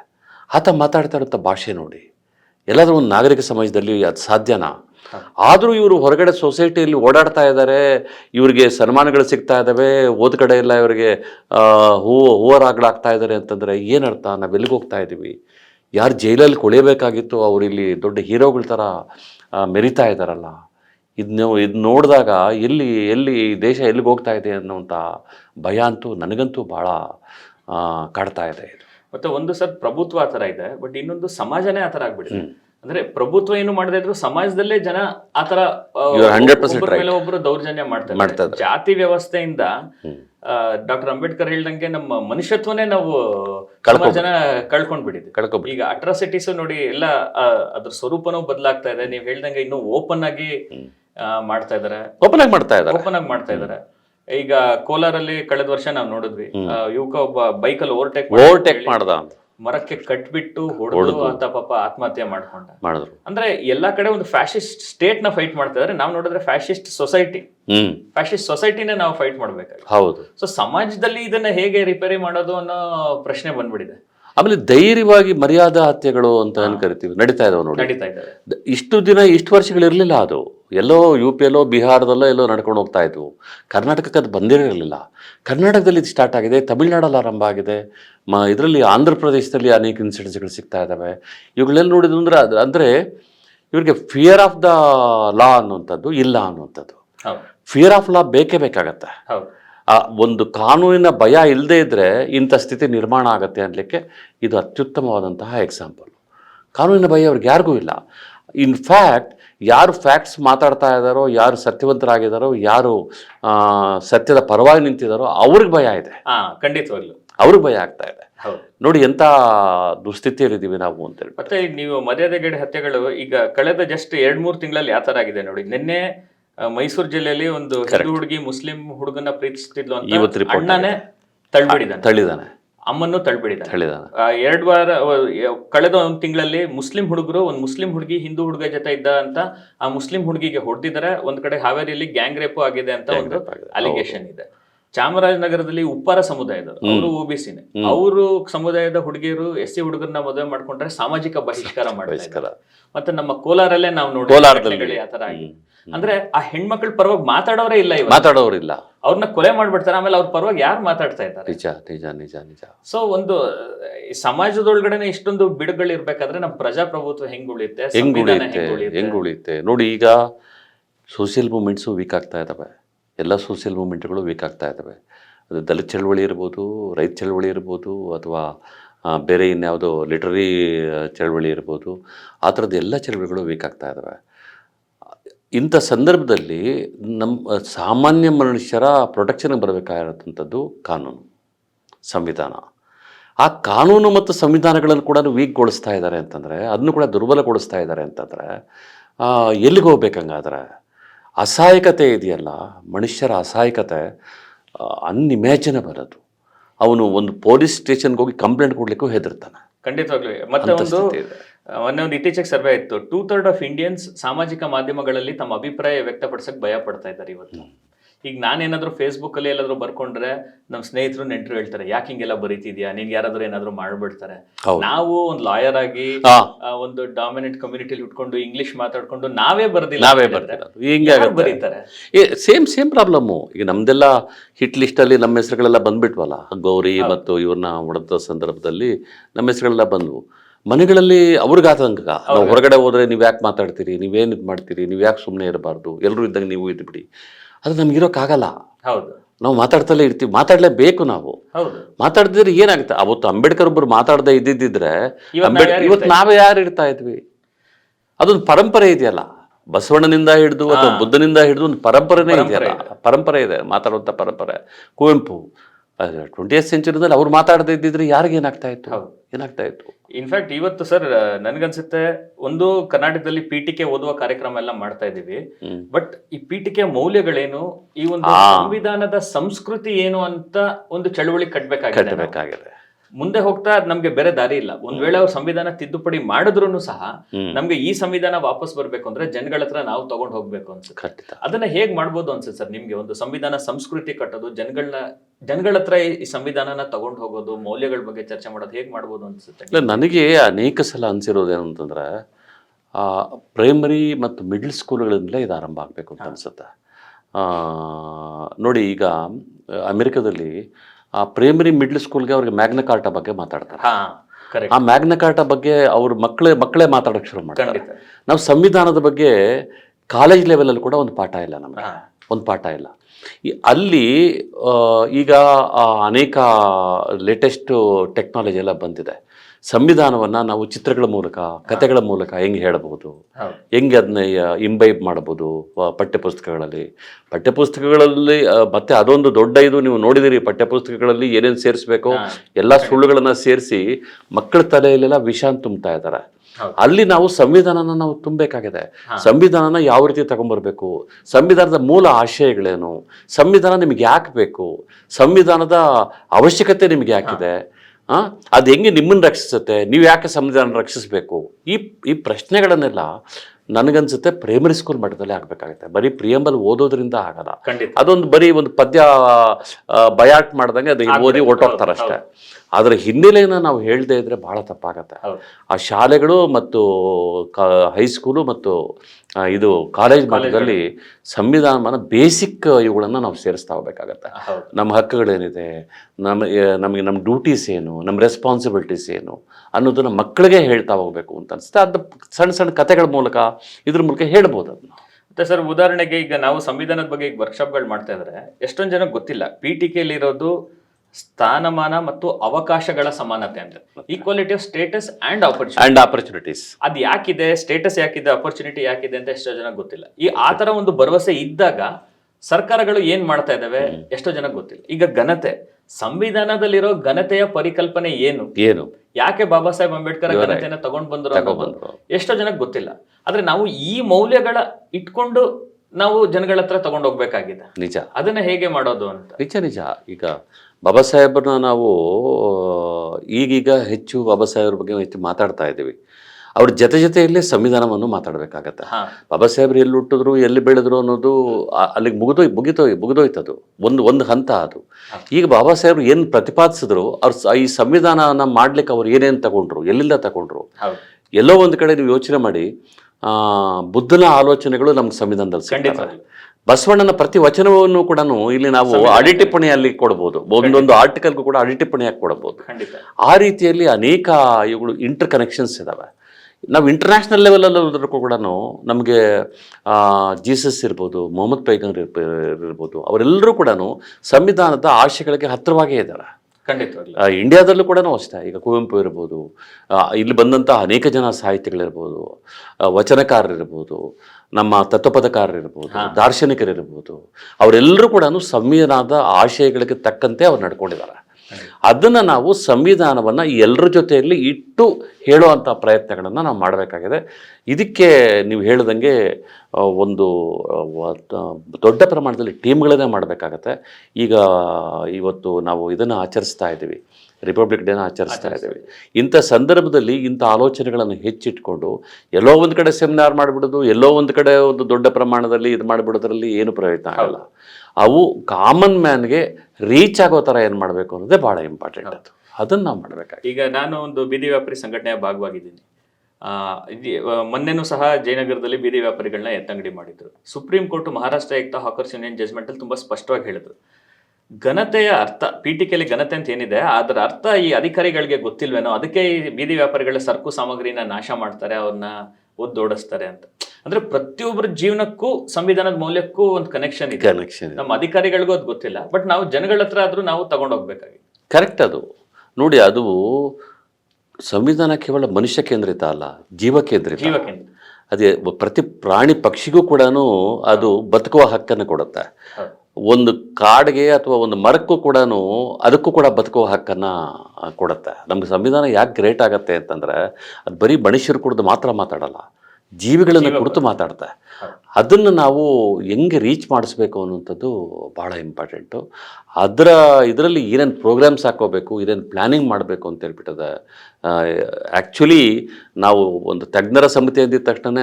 ಆತ ಮಾತಾಡ್ತಾ ಇರೋಂಥ ಭಾಷೆ ನೋಡಿ ಎಲ್ಲಾದರೂ ಒಂದು ನಾಗರಿಕ ಸಮಾಜದಲ್ಲಿ ಅದು ಸಾಧ್ಯನಾ? ಆದರೂ ಇವರು ಹೊರಗಡೆ ಸೊಸೈಟಿಯಲ್ಲಿ ಓಡಾಡ್ತಾ ಇದ್ದಾರೆ ಇವರಿಗೆ ಸನ್ಮಾನಗಳು ಸಿಗ್ತಾ ಇದ್ದಾವೆ ಓದ್ ಕಡೆ ಎಲ್ಲ ಇವರಿಗೆ ಹೂವು ಹೂವರಾಗಳಾಗ್ತಾ ಇದ್ದಾರೆ ಅಂತಂದರೆ ಏನರ್ಥ ನಾವು ಎಲ್ಲಿಗೆ ಹೋಗ್ತಾ ಇದ್ದೀವಿ ಯಾರು ಜೈಲಲ್ಲಿ ಕೊಳೆಯಬೇಕಾಗಿತ್ತು ಅವರು ಇಲ್ಲಿ ದೊಡ್ಡ ಹೀರೋಗಳ ಥರ ಮೆರಿತಾ ಇದ್ದಾರಲ್ಲ ಇದನ್ನ ಇದು ನೋಡಿದಾಗ ಎಲ್ಲಿ ಎಲ್ಲಿ ದೇಶ ಎಲ್ಲಿಗೆ ಹೋಗ್ತಾ ಇದೆ ಅನ್ನೋಂಥ ಭಯ ಅಂತೂ ನನಗಂತೂ ಭಾಳ ಆ, ಕಾಡ್ತಾ ಇದೆ ಇದು. ಮತ್ತೆ ಒಂದು ಸರ್ ಪ್ರಭುತ್ವ ಥರ ಇದೆ ಬಟ್ ಇನ್ನೊಂದು ಸಮಾಜನೇ ಆ ಥರ ಆಗ್ಬಿಟ್ಟಿದೆ. ಅಂದ್ರೆ ಪ್ರಭುತ್ವ ಏನು ಮಾಡದೇ ಇದ್ರು ಸಮಾಜದಲ್ಲೇ ಜನ ಆತರ ಆ, 100% ಒಬ್ಬರ right. ಮೇಲೆ ಒಬ್ರು ದೌರ್ಜನ್ಯ ಮಾಡ್ತಾರೆ. ಜಾತಿ ವ್ಯವಸ್ಥೆಯಿಂದ ಡಾಕ್ಟರ್ ಅಂಬೇಡ್ಕರ್ ಹೇಳ್ದಂಗೆ ನಮ್ಮ ಮನುಷ್ಯತ್ವನೇ ನಾವು ಜನ ಕಳ್ಕೊಂಡ್ ಬಿಟ್ಟಿದ್ವಿ ಈಗ ಅಟ್ರಾಸಿಟೀಸ್ ನೋಡಿ ಎಲ್ಲ ಅದ್ರ ಸ್ವರೂಪನೂ ಬದಲಾಗ್ತಾ ಇದೆ. ನೀವ್ ಹೇಳ್ದಂಗೆ ಇನ್ನು ಓಪನ್ ಆಗಿ ಮಾಡ್ತಾ ಇದಾರೆ ಓಪನ್ ಆಗಿ ಮಾಡ್ತಾ ಇದ್ದಾರೆ. ಓಪನ್ ಆಗಿ ಮಾಡ್ತಾ ಇದಾರೆ ಈಗ ಕೋಲಾರಲ್ಲಿ ಕಳೆದ ವರ್ಷ ನಾವು ನೋಡಿದ್ವಿ. ಯುವಕ ಒಬ್ಬ ಬೈಕಲ್ಲಿ ಓವರ್ಟೇಕ್ ಓವರ್ಟೇಕ್ ಮಾಡ್ದ ಮರಕ್ಕೆ ಕಟ್ಬಿಟ್ಟು ಹೊಡೆದು ಅಂತ ಪಾಪ ಆತ್ಮಹತ್ಯೆ ಮಾಡ್ಕೊಂಡ. ಮಾಡಿದ್ರು. ಅಂದ್ರೆ ಎಲ್ಲಾ ಕಡೆ ಒಂದು ಫ್ಯಾಶಿಸ್ಟ್ ಸ್ಟೇಟ್ನ ಫೈಟ್ ಮಾಡ್ತಾ ಇದ್ರೆ. ನಾವು ನೋಡಿದ್ರೆ ಫ್ಯಾಷಿಸ್ಟ್ ಸೊಸೈಟಿ ಹ್ಮ್. ಫ್ಯಾಷಿಸ್ಟ್ ಸೊಸೈಟಿನೇ ನಾವು ಫೈಟ್ ಮಾಡ್ಬೇಕಾಗಿ ಹೌದು. ಸೊ ಸಮಾಜದಲ್ಲಿ ಇದನ್ನ ಹೇಗೆ ರಿಪೇರಿ ಮಾಡೋದು ಅನ್ನೋ ಪ್ರಶ್ನೆ ಬಂದ್ಬಿಟ್ಟಿದೆ. ಆಮೇಲೆ ಧೈರ್ಯವಾಗಿ ಮರ್ಯಾದಾ ಹತ್ಯೆಗಳು ಅಂತ ಕರಿತೀವಿ? ನಡೀತಾ ಇದಾವೆ ನೋಡಿ. ನಡೀತಾ ಇಷ್ಟು ದಿನ ಇಷ್ಟು ವರ್ಷಗಳಿರಲಿಲ್ಲ ಅದು. ಎಲ್ಲೋ ಯು ಪಿ ಎಲ್ಲೋ ಬಿಹಾರದಲ್ಲೋ ಎಲ್ಲೋ ನಡ್ಕೊಂಡು ಹೋಗ್ತಾ ಇದ್ವು. ಕರ್ನಾಟಕಕ್ಕೆ ಅದು ಬಂದಿರಲಿಲ್ಲ. ಕರ್ನಾಟಕದಲ್ಲಿ ಇದು ಸ್ಟಾರ್ಟ್ ಆಗಿದೆ. ತಮಿಳ್ನಾಡಲ್ಲಿ ಆರಂಭ ಆಗಿದೆ. ಮ ಇದರಲ್ಲಿ ಆಂಧ್ರ ಪ್ರದೇಶದಲ್ಲಿ ಅನೇಕ ಇನ್ಸಿಡೆಂಟ್ಸ್ಗಳು ಸಿಗ್ತಾ ಇದ್ದಾವೆ ಇವುಗಳೆಲ್ಲ ನೋಡಿದ್ರು ಅಂದ್ರೆ ಅದು ಅಂದರೆ ಇವರಿಗೆ ಫಿಯರ್ ಆಫ್ ದ ಲಾ ಅನ್ನುವಂಥದ್ದು ಇಲ್ಲ ಅನ್ನುವಂಥದ್ದು. ಫಿಯರ್ ಆಫ್ ಲಾ ಬೇಕೇ ಬೇಕಾಗತ್ತೆ. ಆ ಒಂದು ಕಾನೂನಿನ ಭಯ ಇಲ್ಲದೆ ಇದ್ದರೆ ಇಂಥ ಸ್ಥಿತಿ ನಿರ್ಮಾಣ ಆಗುತ್ತೆ ಅನ್ನಲಿಕ್ಕೆ ಇದು ಅತ್ಯುತ್ತಮವಾದಂತಹ ಎಕ್ಸಾಂಪಲ್ ಕಾನೂನಿನ ಭಯ ಅವ್ರಿಗೆ ಯಾರಿಗೂ ಇಲ್ಲ. ಇನ್ಫ್ಯಾಕ್ಟ್ ಯಾರು ಫ್ಯಾಕ್ಟ್ಸ್ ಮಾತಾಡ್ತಾ ಇದ್ದಾರೋ ಯಾರು ಸತ್ಯವಂತರಾಗಿದ್ದಾರೋ ಯಾರು ಆ, ಸತ್ಯದ ಪರವಾಗಿ ನಿಂತಿದ್ದಾರೋ ಅವ್ರಿಗೆ ಭಯ ಇದೆ. ಹಾ ಖಂಡಿತವಾಗ್ಲು ಅವ್ರಿಗೆ. ಭಯ ಆಗ್ತಾ ಇದೆ. ನೋಡಿ ಎಂತ ದುಸ್ಥಿತಿಯಲ್ಲಿದ್ದೀವಿ ನಾವು ಅಂತೇಳಿ. ಮತ್ತೆ ಈಗ ನೀವು ಮರ್ಯಾದೆಗೇಡಿ ಹತ್ಯೆಗಳು ಈಗ ಕಳೆದ ಜಸ್ಟ್ ಎರಡ್ ಮೂರ್ ತಿಂಗಳಲ್ಲಿ ಯಾವ ತರ ಆಗಿದೆ ನೋಡಿ. ನಿನ್ನೆ ಮೈಸೂರು ಜಿಲ್ಲೆಯಲ್ಲಿ ಒಂದು ಹಿಂದೂ ಹುಡುಗಿ ಮುಸ್ಲಿಂ ಹುಡುಗನ ಪ್ರೀತಿಸ್ತಿದ್ಲು ಅಂತ ಅಣ್ಣನೇ ತಳ್ಬಿಡಿದಾನೆ ತಳ್ಳಿದಾನೆ ಅಮ್ಮನ್ನು ತಳ್ಬಿಡಿದ ಎರಡು ವಾರ ಕಳೆದ ಒಂದು ತಿಂಗಳಲ್ಲಿ ಮುಸ್ಲಿಂ ಹುಡುಗರು ಒಂದು ಮುಸ್ಲಿಂ ಹುಡುಗಿ ಹಿಂದೂ ಹುಡುಗ ಜೊತೆ ಇದ್ದ ಅಂತ ಆ ಮುಸ್ಲಿಂ ಹುಡುಗಿಗೆ ಹೊಡೆದಿದ್ದಾರೆ. ಒಂದ್ ಕಡೆ ಹಾವೇರಿಯಲ್ಲಿ ಗ್ಯಾಂಗ್ ರೇಪ್ ಆಗಿದೆ ಅಂತ ಒಂದು ಅಲಿಗೇಷನ್ ಇದೆ. ಚಾಮರಾಜನಗರದಲ್ಲಿ ಉಪ್ಪಾರ ಸಮುದಾಯದವರು ಅವರು ಓಬಿಸಿನೇ ಅವರು ಸಮುದಾಯದ ಹುಡುಗಿಯರು ಎಸ್ ಸಿ ಹುಡುಗರನ್ನ ಮದುವೆ ಮಾಡ್ಕೊಂಡ್ರೆ ಸಾಮಾಜಿಕ ಬಹಿಷ್ಕಾರ ಮಾಡ್ತಾರೆ. ಮತ್ತೆ ನಮ್ಮ ಕೋಲಾರಲ್ಲೇ ನಾವು ನೋಡಿ ಕೋಲಾರದಲ್ಲಿ. ಅಂದ್ರೆ ಆ ಹೆಣ್ಮಕ್ಳ ಪರವಾಗಿ ಮಾತಾಡೋರೇ ಇಲ್ಲ ಇವಾಗ. ಮಾತಾಡೋರಿಲ್ಲ. ಅವ್ರನ್ನ ಕೊಲೆ ಮಾಡ್ಬಿಡ್ತಾರೆ ಆಮೇಲೆ ಅವ್ರ ಪರವಾಗಿ ಯಾರು ಮಾತಾಡ್ತಾ ಇದ್ದಾರೆ? ನಿಜ ನಿಜ ನಿಜ ನಿಜ. ಸೊ ಒಂದು ಸಮಾಜದೊಳಗಡೆನೆ ಇಷ್ಟೊಂದು ಬಿಡುಗಳಿರ್ಬೇಕಾದ್ರೆ ನಮ್ಮ ಪ್ರಜಾಪ್ರಭುತ್ವ ಹೆಂಗ್ ಉಳಿಯುತ್ತೆ ಹೆಂಗ್ ಉಳಿಯುತ್ತೆ ಹೆಂಗ್ ಉಳಿಯುತ್ತೆ? ನೋಡಿ ಈಗ ಸೋಷಿಯಲ್ ಮೂಮೆಂಟ್ಸು ವೀಕ್ ಆಗ್ತಾ ಇದಾವೆ. ಎಲ್ಲ ಸೋಷಿಯಲ್ ಮೂಮೆಂಟ್ಗಳು ವೀಕ್ ಆಗ್ತಾ ಇದಾವೆ. ಅದು ದಲಿತ ಚಳವಳಿ ಇರ್ಬೋದು ರೈತ ಚಳವಳಿ ಇರ್ಬೋದು ಅಥವಾ ಬೇರೆ ಇನ್ಯಾವುದೋ ಲಿಟ್ರರಿ ಚಳವಳಿ ಇರ್ಬೋದು, ಆ ಥರದ್ದು ಎಲ್ಲ ಚಳವಳಿಗಳು ವೀಕ್ ಆಗ್ತಾ ಇದ್ದಾವೆ ಇಂಥ ಸಂದರ್ಭದಲ್ಲಿ ನಮ್ಮ ಸಾಮಾನ್ಯ ಮನುಷ್ಯರ ಪ್ರೊಟೆಕ್ಷನ್ಗೆ ಬರಬೇಕಾಗಿರೋಂಥದ್ದು ಕಾನೂನು, ಸಂವಿಧಾನ. ಆ ಕಾನೂನು ಮತ್ತು ಸಂವಿಧಾನಗಳನ್ನು ಕೂಡ ವೀಕ್ಗೊಳಿಸ್ತಾ ಇದ್ದಾರೆ ಅಂತಂದರೆ, ಅದನ್ನು ಕೂಡ ದುರ್ಬಲಗೊಳಿಸ್ತಾ ಇದ್ದಾರೆ ಅಂತಂದರೆ ಎಲ್ಲಿಗೆ ಹೋಗ್ಬೇಕಂಗಾದ್ರೆ? ಅಸಹಾಯಕತೆ ಇದೆಯಲ್ಲ, ಮನುಷ್ಯರ ಅಸಹಾಯಕತೆ ಅನ್ಇಮ್ಯಾಜಿನಬಲ್ ಅದು ಅವನು ಒಂದು ಪೊಲೀಸ್ ಸ್ಟೇಷನ್ಗೆ ಹೋಗಿ ಕಂಪ್ಲೇಂಟ್ ಕೊಡ್ಲಿಕ್ಕೂ ಹೆದರ್ತಾನೆ. ಖಂಡಿತವಾಗ್ಲೂ. ಮತ್ತೆ ಒಂದು ಮೊನ್ನೆ ಒಂದು ಇತ್ತೀಚೆಗೆ ಸರ್ವೆ ಇತ್ತು ಟೂ ಥರ್ಡ್ ಆಫ್ ಇಂಡಿಯನ್ಸ್ ಸಾಮಾಜಿಕ ಮಾಧ್ಯಮಗಳಲ್ಲಿ ತಮ್ಮ ಅಭಿಪ್ರಾಯ ವ್ಯಕ್ತಪಡಿಸಕ್ ಭಯ ಪಡ್ತಾ ಇದ್ದಾರೆ ಇವತ್ತು. ಈಗ ನಾನೇನಾದ್ರೂ ಫೇಸ್ಬುಕ್ ಅಲ್ಲಿ ಎಲ್ಲಾದ್ರೂ ಬರ್ಕೊಂಡ್ರೆ ನಮ್ಮ ಸ್ನೇಹಿತರು ನೆಂಟರು ಹೇಳ್ತಾರೆ ಯಾಕೆ ಹಿಂಗೆಲ್ಲ ಬರೀತಿದ್ಯಾ? ನಿನ್ಗೆ ಯಾರಾದ್ರೂ ಏನಾದ್ರೂ ಮಾಡ್ಬಿಡ್ತಾರೆ. ನಾವು ಒಂದು ಲಾಯರ್ ಆಗಿ ಒಂದು ಡಾಮಿನೆಂಟ್ ಕಮ್ಯುನಿಟಿಲಿ ಉಟ್ಕೊಂಡು ಇಂಗ್ಲಿಷ್ ಮಾತಾಡ್ಕೊಂಡು ನಾವೇ ಬರ್ದಿಲ್ಲ ನಾವೇ ಬರ್ತಾರೆ? ಬರ್ತೀರ ಸೇಮ್ ಸೇಮ್ ಪ್ರಾಬ್ಲಮ್ಮು ಈಗ ನಮ್ದೆಲ್ಲ ಹಿಟ್ ಲಿಸ್ಟಲ್ಲಿ ನಮ್ಮ ಹೆಸರುಗಳೆಲ್ಲ ಬಂದ್ಬಿಟ್ವಲ್ಲ ಗೌರಿ ಮತ್ತು ಇವ್ರನ್ನ ಹೊಡೆದ ಸಂದರ್ಭದಲ್ಲಿ ನಮ್ಮ ಹೆಸರುಗಳೆಲ್ಲ ಬಂದ್ವು. ಮನೆಗಳಲ್ಲಿ ಅವ್ರಿಗೆ ಆತಂಕ. ನಾವು ಹೊರಗಡೆ ಹೋದ್ರೆ ನೀವು ಯಾಕೆ ಮಾತಾಡ್ತೀರಿ? ನೀವೇನು ಇದು ಮಾಡ್ತೀರಿ? ನೀವು ಯಾಕೆ ಸುಮ್ಮನೆ ಇರಬಾರ್ದು? ಎಲ್ಲರೂ ಇದ್ದಂಗೆ ನೀವು ಇದ್ಬಿಡಿ. ಅದು ನಮ್ಗಿರೋಕ್ಕಾಗಲ್ಲ ಹೌದು. ನಾವು ಮಾತಾಡ್ತಲೇ ಇರ್ತೀವಿ. ಮಾತಾಡಲೇಬೇಕು ನಾವು. ಮಾತಾಡಿದ್ರೆ ಏನಾಗುತ್ತೆ? ಅವತ್ತು ಅಂಬೇಡ್ಕರ್ ಒಬ್ಬರು ಮಾತಾಡ್ದೆ ಇದ್ದಿದ್ದಿದ್ರೆ ಅಂಬೇಡ್ಕರ್ ಇವತ್ತು ನಾವೇ ಯಾರು ಇರ್ತಾ ಇದ್ವಿ? ಅದೊಂದು ಪರಂಪರೆ ಇದೆಯಲ್ಲ. ಬಸವಣ್ಣನಿಂದ ಹಿಡಿದು ಅಥವಾ ಬುದ್ಧನಿಂದ ಹಿಡಿದು ಒಂದು ಪರಂಪರೆನೇ ಇದೆಯಲ್ಲ. ಪರಂಪರೆ ಇದೆ ಮಾತಾಡುವಂಥ ಪರಂಪರೆ. ಕುವೆಂಪು ಟ್ವೆಂಟಿ ಸೆಂಚುರಿದಲ್ಲಿ ಅವ್ರು ಮಾತಾಡದೇ ಇದ್ದಿದ್ರೆ ಯಾರಿಗೇನಾಗ್ತಾ ಇತ್ತು? ಏನಾಗ್ತಾ ಇತ್ತು? ಇನ್ಫ್ಯಾಕ್ಟ್ ಇವತ್ತು ಸರ್ ನನ್ಗನ್ಸುತ್ತೆ ಒಂದು ಕರ್ನಾಟಕದಲ್ಲಿ ಪೀಠಿಕೆ ಓದುವ ಕಾರ್ಯಕ್ರಮ ಎಲ್ಲ ಮಾಡ್ತಾ ಇದೀವಿ ಬಟ್ ಈ ಪೀಠಿಕೆ ಮೌಲ್ಯಗಳೇನು? ಈ ಒಂದು ಸಂವಿಧಾನದ ಸಂಸ್ಕೃತಿ ಏನು ಅಂತ ಒಂದು ಚಳುವಳಿ ಕಟ್ಬೇಕಾಗಿದೆ ಕಟ್ಟಬೇಕಾಗಿದೆ ಮುಂದೆ ಹೋಗ್ತಾ ಅದ್ ನಮ್ಗೆ ಬೇರೆ ದಾರಿ ಇಲ್ಲ. ಒಂದ್ ವೇಳೆ ಅವ್ರು ಸಂವಿಧಾನ ತಿದ್ದುಪಡಿ ಮಾಡಿದ್ರು ಸಹ. ನಮ್ಗೆ ಈ ಸಂವಿಧಾನ ವಾಪಸ್ ಬರ್ಬೇಕು ಅಂದ್ರೆ ಜನಗಳ ಹತ್ರ ನಾವು ತಗೊಂಡ್ ಹೋಗ್ಬೇಕು ಅನ್ಸುತ್ತೆ. ಅದನ್ನ ಹೇಗ್ ಮಾಡ್ಬೋದು ಅನ್ಸುತ್ತೆ ಸರ್ ನಿಮ್ಗೆ? ಒಂದು ಸಂವಿಧಾನ ಸಂಸ್ಕೃತಿ ಕಟ್ಟೋದು ಜನಗಳನ್ನ ಜನಗಳ ಹತ್ರ ಈ ಸಂವಿಧಾನನ ತಗೊಂಡ್ ಹೋಗೋದು ಮೌಲ್ಯಗಳ ಬಗ್ಗೆ ಚರ್ಚೆ ಮಾಡೋದು ಹೇಗ್ ಮಾಡ್ಬೋದು ಅನ್ಸುತ್ತೆ? ಇಲ್ಲ ನನಗೆ ಅನೇಕ ಸಲ ಅನ್ಸಿರೋದೇನಂತಂದ್ರ ಆ ಅಂತಂದ್ರೆ ಪ್ರೈಮರಿ ಮತ್ತು ಮಿಡ್ಲ್ ಸ್ಕೂಲ್ಗಳಿಂದಲೇ ಇದು ಆರಂಭ ಆಗಬೇಕು ಅಂತ ಅನ್ಸುತ್ತೆ. ಆ, ನೋಡಿ ಈಗ ಅಮೆರಿಕದಲ್ಲಿ ಆ ಪ್ರೈಮರಿ ಮಿಡ್ಲ್ ಸ್ಕೂಲ್ಗೆ ಅವ್ರಿಗೆ ಮ್ಯಾಗ್ನ ಕಾರ್ಟ ಬಗ್ಗೆ ಮಾತಾಡ್ತಾರೆ. ಆ ಮ್ಯಾಗ್ನ ಕಾರ್ಟ ಬಗ್ಗೆ ಅವ್ರ ಮಕ್ಕಳೇ ಮಕ್ಕಳೇ ಮಾತಾಡೋಕೆ ಶುರು ಮಾಡ್ತಾರೆ. ನಾವು ಸಂವಿಧಾನದ ಬಗ್ಗೆ ಕಾಲೇಜ್ ಲೆವೆಲಲ್ಲಿ ಕೂಡ ಒಂದು ಪಾಠ ಇಲ್ಲ ನಮಗೆ. ಒಂದು ಪಾಠ ಇಲ್ಲ. ಅಲ್ಲಿ ಈಗ ಅನೇಕ ಲೇಟೆಸ್ಟ್ ಟೆಕ್ನಾಲಜಿ ಎಲ್ಲ ಬಂದಿದೆ. ಸಂವಿಧಾನವನ್ನು ನಾವು ಚಿತ್ರಗಳ ಮೂಲಕ ಕಥೆಗಳ ಮೂಲಕ ಹೆಂಗೆ ಹೇಳಬಹುದು? ಹೌದು. ಹೆಂಗೆ ಅದನ್ನ ಇಂಬೈಬ್ ಮಾಡ್ಬೋದು ಪಠ್ಯಪುಸ್ತಕಗಳಲ್ಲಿ? ಪಠ್ಯಪುಸ್ತಕಗಳಲ್ಲಿ ಮತ್ತೆ ಅದೊಂದು ದೊಡ್ಡ ಇದು ನೀವು ನೋಡಿದಿರಿ ಪಠ್ಯಪುಸ್ತಕಗಳಲ್ಲಿ ಏನೇನು ಸೇರಿಸ್ಬೇಕು. ಎಲ್ಲ ಸುಳ್ಳುಗಳನ್ನ ಸೇರಿಸಿ ಮಕ್ಕಳ ತಲೆಯಲ್ಲೆಲ್ಲ ವಿಷಾನ್ ತುಂಬ್ತಾ ಇದ್ದಾರೆ. ಅಲ್ಲಿ ನಾವು ಸಂವಿಧಾನನ ನಾವು ತುಂಬಬೇಕಾಗಿದೆ. ಸಂವಿಧಾನನ ಯಾವ ರೀತಿ ತಗೊಂಡ್ಬರ್ಬೇಕು ಸಂವಿಧಾನದ ಮೂಲ ಆಶಯಗಳೇನು? ಸಂವಿಧಾನ ನಿಮ್ಗೆ ಯಾಕೆ ಬೇಕು? ಸಂವಿಧಾನದ ಅವಶ್ಯಕತೆ ನಿಮ್ಗೆ ಯಾಕಿದೆ? ಅದು ಹೆಂಗೆ ನಿಮ್ಮನ್ನು ರಕ್ಷಿಸುತ್ತೆ? ನೀವು ಯಾಕೆ ಸಂವಿಧಾನ ರಕ್ಷಿಸಬೇಕು? ಈ ಈ ಪ್ರಶ್ನೆಗಳನ್ನೆಲ್ಲ ನನಗನ್ಸುತ್ತೆ ಪ್ರೈಮರಿ ಸ್ಕೂಲ್ ಮಟ್ಟದಲ್ಲಿ ಆಗಬೇಕಾಗುತ್ತೆ. ಬರೀ ಪ್ರಿಯಂಬಲ್ ಓದೋದ್ರಿಂದ ಆಗಲ್ಲ. ಅದೊಂದು ಬರೀ ಒಂದು ಪದ್ಯ ಬಯಾಟ್ ಮಾಡ್ದಂಗೆ ಅದು ಓದಿ ಹೊರ್ಟೋಗ್ತಾರೆ ಅಷ್ಟೇ ಅದರ ಹಿನ್ನೆಲೆಯನ್ನು ನಾವು ಹೇಳದೇ ಇದ್ರೆ ಬಹಳ ತಪ್ಪಾಗತ್ತೆ. ಆ ಶಾಲೆಗಳು ಮತ್ತು ಹೈಸ್ಕೂಲು ಮತ್ತು ಇದು ಕಾಲೇಜ್ ಮಟ್ಟದಲ್ಲಿ ಸಂವಿಧಾನ ಬೇಸಿಕ್ ಇವುಗಳನ್ನು ನಾವು ಸೇರಿಸ್ತಾ ಹೋಗ್ಬೇಕಾಗತ್ತೆ. ನಮ್ಮ ಹಕ್ಕುಗಳೇನಿದೆ ನಮ್ಮ ನಮಗೆ ನಮ್ಮ ಡ್ಯೂಟೀಸ್ ಏನು ನಮ್ಮ ರೆಸ್ಪಾನ್ಸಿಬಿಲಿಟೀಸ್ ಏನು ಅನ್ನೋದನ್ನ ಮಕ್ಕಳಿಗೆ ಹೇಳ್ತಾ ಹೋಗ್ಬೇಕು ಅಂತ ಅನ್ಸುತ್ತೆ. ಅದು ಸಣ್ಣ ಸಣ್ಣ ಕಥೆಗಳ ಮೂಲಕ ಇದ್ರ ಮೂಲಕ ಹೇಳ್ಬೋದು ಅದನ್ನ. ಮತ್ತೆ ಸರ್ ಉದಾಹರಣೆಗೆ ಈಗ ನಾವು ಸಂವಿಧಾನದ ಬಗ್ಗೆ ಈಗ ವರ್ಕ್ಶಾಪ್ಗಳು ಮಾಡ್ತಾ ಇದ್ರೆ ಎಷ್ಟೊಂದು ಜನ ಗೊತ್ತಿಲ್ಲ. ಪಿ ಪಿಟಿಕೆಯಲ್ಲಿ ಇರೋದು ಸ್ಥಾನಮಾನ ಮತ್ತು ಅವಕಾಶಗಳ ಸಮಾನತೆ ಅಂತ equality of status and opportunity and opportunities ಅದ್ ಯಾಕಿದೆ? ಸ್ಟೇಟಸ್ ಯಾಕಿದೆ? ಅಪರ್ಚುನಿಟಿ ಯಾಕಿದೆ ಅಂತ ಎಷ್ಟೋ ಜನ ಗೊತ್ತಿಲ್ಲ. ಈ ಆತರ ಒಂದು ಭರವಸೆ ಇದ್ದಾಗ ಸರ್ಕಾರಗಳು ಏನ್ ಮಾಡ್ತಾ ಇದಾವೆ? ಎಷ್ಟೋ ಜನ ಗೊತ್ತಿಲ್ಲ. ಈಗ ಘನತೆ. ಸಂವಿಧಾನದಲ್ಲಿರೋ ಘನತೆಯ ಪರಿಕಲ್ಪನೆ ಏನು? ಏನು? ಯಾಕೆ ಬಾಬಾ ಸಾಹೇಬ್ ಅಂಬೇಡ್ಕರ್ ಘನತೆಯನ್ನ ತಗೊಂಡ್ ಬಂದ್ರು ಅನ್ನೋದು? ಎಷ್ಟೋ ಜನಕ್ಕೆ ಗೊತ್ತಿಲ್ಲ. ಆದ್ರೆ ನಾವು ಈ ಮೌಲ್ಯಗಳ ಇಟ್ಕೊಂಡು ನಾವು ಜನಗಳ ಹತ್ರ ತಗೊಂಡ್ ಹೋಗ್ಬೇಕಾಗಿದೆ. ನಿಜ. ಅದನ್ನ ಹೇಗೆ ಮಾಡೋದು ಅಂತ? ನಿಜ ನಿಜ. ಈಗ ಬಾಬಾ ಸಾಹೇಬ್ರನ್ನ ನಾವು ಈಗೀಗ ಹೆಚ್ಚು ಬಾಬಾ ಸಾಹೇಬ್ರ ಬಗ್ಗೆ ಹೆಚ್ಚು ಮಾತಾಡ್ತಾ ಇದ್ದೀವಿ. ಅವ್ರ ಜೊತೆ ಜೊತೆಯಲ್ಲೇ ಸಂವಿಧಾನವನ್ನು ಮಾತಾಡಬೇಕಾಗತ್ತೆ. ಬಾಬಾ ಸಾಹೇಬ್ರು ಎಲ್ಲಿ ಹುಟ್ಟಿದ್ರು ಎಲ್ಲಿ ಬೆಳೆದ್ರು ಅನ್ನೋದು ಅಲ್ಲಿಗೆ ಮುಗಿದೋಯ್ ಮುಗಿದೋಯ್ತು ಅದು ಒಂದು ಒಂದು ಹಂತ ಅದು. ಈಗ ಬಾಬಾ ಸಾಹೇಬ್ರು ಏನು ಪ್ರತಿಪಾದಿಸಿದ್ರು ಅವ್ರ ಈ ಸಂವಿಧಾನನ ಮಾಡ್ಲಿಕ್ಕೆ ಅವ್ರು ಏನೇನು ತಗೊಂಡ್ರು ಎಲ್ಲಿಂದ ತಗೊಂಡ್ರು? ಎಲ್ಲೋ ಒಂದು ಕಡೆ ನೀವು ಯೋಚನೆ ಮಾಡಿ ಬುದ್ಧನ ಆಲೋಚನೆಗಳು ನಮ್ಗೆ ಸಂವಿಧಾನದಲ್ಲಿ ಸಿಗ್ತವೆ. ಬಸವಣ್ಣನ ಪ್ರತಿ ವಚನವನ್ನು ಕೂಡ ಇಲ್ಲಿ ನಾವು ಅಡಿಟಿಪ್ಪಣಿಯಲ್ಲಿ ಕೊಡಬಹುದು ಒಂದೊಂದು ಆರ್ಟಿಕಲ್ಗೂ ಕೂಡ ಅಡಿಟಿಪ್ಪಣಿಯಾಗಿ ಕೊಡಬಹುದು ಆ ರೀತಿಯಲ್ಲಿ ಅನೇಕ ಇವುಗಳು ಇಂಟರ್ ಕನೆಕ್ಷನ್ಸ್ ಇದಾವೆ. ನಾವು ಇಂಟರ್ನ್ಯಾಷನಲ್ ಲೆವೆಲಲ್ಲಿ ಹೋದ್ರೂ ಕೂಡ ನಮಗೆ ಜೀಸಸ್ ಇರ್ಬೋದು ಮೊಹಮ್ಮದ್ ಪೈಗಂಬರ್ ಇರ್ಬ ಇರ್ಬೋದು ಅವರೆಲ್ಲರೂ ಕೂಡ ಸಂವಿಧಾನದ ಆಶಯಗಳಿಗೆ ಹತ್ತಿರವಾಗೇ ಇದ್ದಾರೆ. ಖಂಡಿತ. ಇಂಡಿಯಾದಲ್ಲೂ ಕೂಡ ಅಷ್ಟೇ. ಈಗ ಕುವೆಂಪು ಇರ್ಬೋದು ಇಲ್ಲಿ ಬಂದಂತಹ ಅನೇಕ ಜನ ಸಾಹಿತಿಗಳಿರ್ಬೋದು ವಚನಕಾರರಿರ್ಬೋದು ನಮ್ಮ ತತ್ವಪದಕಾರರಿರ್ಬೋದು ದಾರ್ಶನಿಕರಿರ್ಬೋದು ಅವರೆಲ್ಲರೂ ಕೂಡ ಸಂವಿಧಾನದ ಆಶಯಗಳಿಗೆ ತಕ್ಕಂತೆ ಅವ್ರು ನಡ್ಕೊಂಡಿದ್ದಾರೆ ಅದನ್ನು ನಾವು ಸಂವಿಧಾನವನ್ನು ಎಲ್ಲರ ಜೊತೆಯಲ್ಲಿ ಇಟ್ಟು ಹೇಳುವಂಥ ಪ್ರಯತ್ನಗಳನ್ನು ನಾವು ಮಾಡಬೇಕಾಗಿದೆ. ಇದಕ್ಕೆ ನೀವು ಹೇಳ್ದಂಗೆ ಒಂದು ದೊಡ್ಡ ಪ್ರಮಾಣದಲ್ಲಿ ಟೀಮ್ಗಳನ್ನೇ ಮಾಡಬೇಕಾಗತ್ತೆ. ಈಗ ಇವತ್ತು ನಾವು ಇದನ್ನು ಆಚರಿಸ್ತಾ ಇದ್ದೀವಿ. ರಿಪಬ್ಲಿಕ್ ಡೇನ ಆಚರಿಸ್ತಾ ಇದ್ದೇವೆ. ಇಂಥ ಸಂದರ್ಭದಲ್ಲಿ ಇಂಥ ಆಲೋಚನೆಗಳನ್ನು ಹೆಚ್ಚಿಟ್ಕೊಂಡು ಎಲ್ಲೋ ಒಂದು ಕಡೆ ಸೆಮಿನಾರ್ ಮಾಡಿಬಿಡೋದು ಎಲ್ಲೋ ಒಂದು ಕಡೆ ಒಂದು ದೊಡ್ಡ ಪ್ರಮಾಣದಲ್ಲಿ ಇದು ಮಾಡಿಬಿಡೋದ್ರಲ್ಲಿ ಏನು ಪ್ರಯೋಜನ ಆಗಲ್ಲ ಅವು ಕಾಮನ್ ಮ್ಯಾನ್ಗೆ ರೀಚ್ ಆಗೋ ಥರ ಏನು ಮಾಡಬೇಕು ಅನ್ನೋದೇ ಭಾಳ ಇಂಪಾರ್ಟೆಂಟ್ ಅದು. ಅದನ್ನು ನಾವು ಮಾಡಬೇಕಾಗಿ ಈಗ ನಾನು ಒಂದು ಬೀದಿ ವ್ಯಾಪಾರಿ ಸಂಘಟನೆಯ ಭಾಗವಾಗಿದ್ದೀನಿ. ಮೊನ್ನೆನೂ ಸಹ ಜಯನಗರದಲ್ಲಿ ಬೀದಿ ವ್ಯಾಪಾರಿಗಳನ್ನ ಎತ್ತಂಗಡಿ ಮಾಡಿದ್ರು. ಸುಪ್ರೀಂ ಕೋರ್ಟ್ ಮಹಾರಾಷ್ಟ್ರ ಆಯುಕ್ತ ಹಾಕರ್ಸ್ ಯೂನಿಯನ್ ಜಜ್ಮೆಂಟ್ ಅಲ್ಲಿ ತುಂಬಾ ಸ್ಪಷ್ಟವಾಗಿ ಹೇಳಿದ್ರು. ಘನತೆಯ ಅರ್ಥ ಪೀಠಿಕೆಯಲ್ಲಿ ಘನತೆ ಅಂತ ಏನಿದೆ ಅದರ ಅರ್ಥ ಈ ಅಧಿಕಾರಿಗಳಿಗೆ ಗೊತ್ತಿಲ್ವೇನೋ ಅದಕ್ಕೆ ಈ ಬೀದಿ ವ್ಯಾಪಾರಿಗಳ ಸರಕು ಸಾಮಗ್ರಿನ ನಾಶ ಮಾಡ್ತಾರೆ ಅವ್ರನ್ನ ಒದ್ದೋಡಿಸ್ತಾರೆ ಅಂತ. ಅಂದ್ರೆ ಪ್ರತಿಯೊಬ್ಬರ ಜೀವನಕ್ಕೂ ಸಂವಿಧಾನದ ಮೌಲ್ಯಕ್ಕೂ ಒಂದು ಕನೆಕ್ಷನ್ ಇದೆ. ಕನೆಕ್ಷನ್ ನಮ್ಮ ಅಧಿಕಾರಿಗಳಿಗೂ ಅದು ಗೊತ್ತಿಲ್ಲ ಬಟ್ ನಾವು ಜನಗಳ ಹತ್ರ ಆದ್ರೂ ನಾವು ತಗೊಂಡೋಗ್ಬೇಕಾಗಿ ಕರೆಕ್ಟ್ ಅದು. ನೋಡಿ ಅದು ಸಂವಿಧಾನ ಕೇವಲ ಮನುಷ್ಯ ಕೇಂದ್ರಿತ ಅಲ್ಲ ಜೀವ ಕೇಂದ್ರಿತ. ಜೀವಕೇಂದ್ರ ಅದೇ ಪ್ರತಿ ಪ್ರಾಣಿ ಪಕ್ಷಿಗೂ ಕೂಡ ಅದು ಬದುಕುವ ಹಕ್ಕನ್ನು ಕೊಡುತ್ತೆ. ಒಂದು ಕಾಡಿಗೆ ಅಥವಾ ಒಂದು ಮರಕ್ಕೂ ಕೂಡ ಅದಕ್ಕೂ ಕೂಡ ಬದುಕುವ ಹಕ್ಕನ್ನು ಕೊಡುತ್ತೆ. ನಮ್ಗೆ ಸಂವಿಧಾನ ಯಾಕೆ ಗ್ರೇಟ್ ಆಗತ್ತೆ ಅಂತಂದರೆ, ಅದು ಬರೀ ಮನುಷ್ಯರು ಕುಡಿದು ಮಾತ್ರ ಮಾತಾಡಲ್ಲ. ಜೀವಿಗಳನ್ನು ಕುರಿತು ಮಾತಾಡ್ತಾ. ಅದನ್ನು ನಾವು ಹೆಂಗೆ ರೀಚ್ ಮಾಡಿಸ್ಬೇಕು ಅನ್ನುವಂಥದ್ದು ಭಾಳ ಇಂಪಾರ್ಟೆಂಟು. ಅದರ ಇದರಲ್ಲಿ ಏನೇನು ಪ್ರೋಗ್ರಾಮ್ಸ್ ಹಾಕೋಬೇಕು ಏನೇನು ಪ್ಲ್ಯಾನಿಂಗ್ ಮಾಡಬೇಕು ಅಂತ ಹೇಳ್ಬಿಟ್ಟದ ಆ್ಯಕ್ಚುಲಿ ನಾವು ಒಂದು ತಜ್ಞರ ಸಮಿತಿ ಅಂದಿದ ತಕ್ಷಣ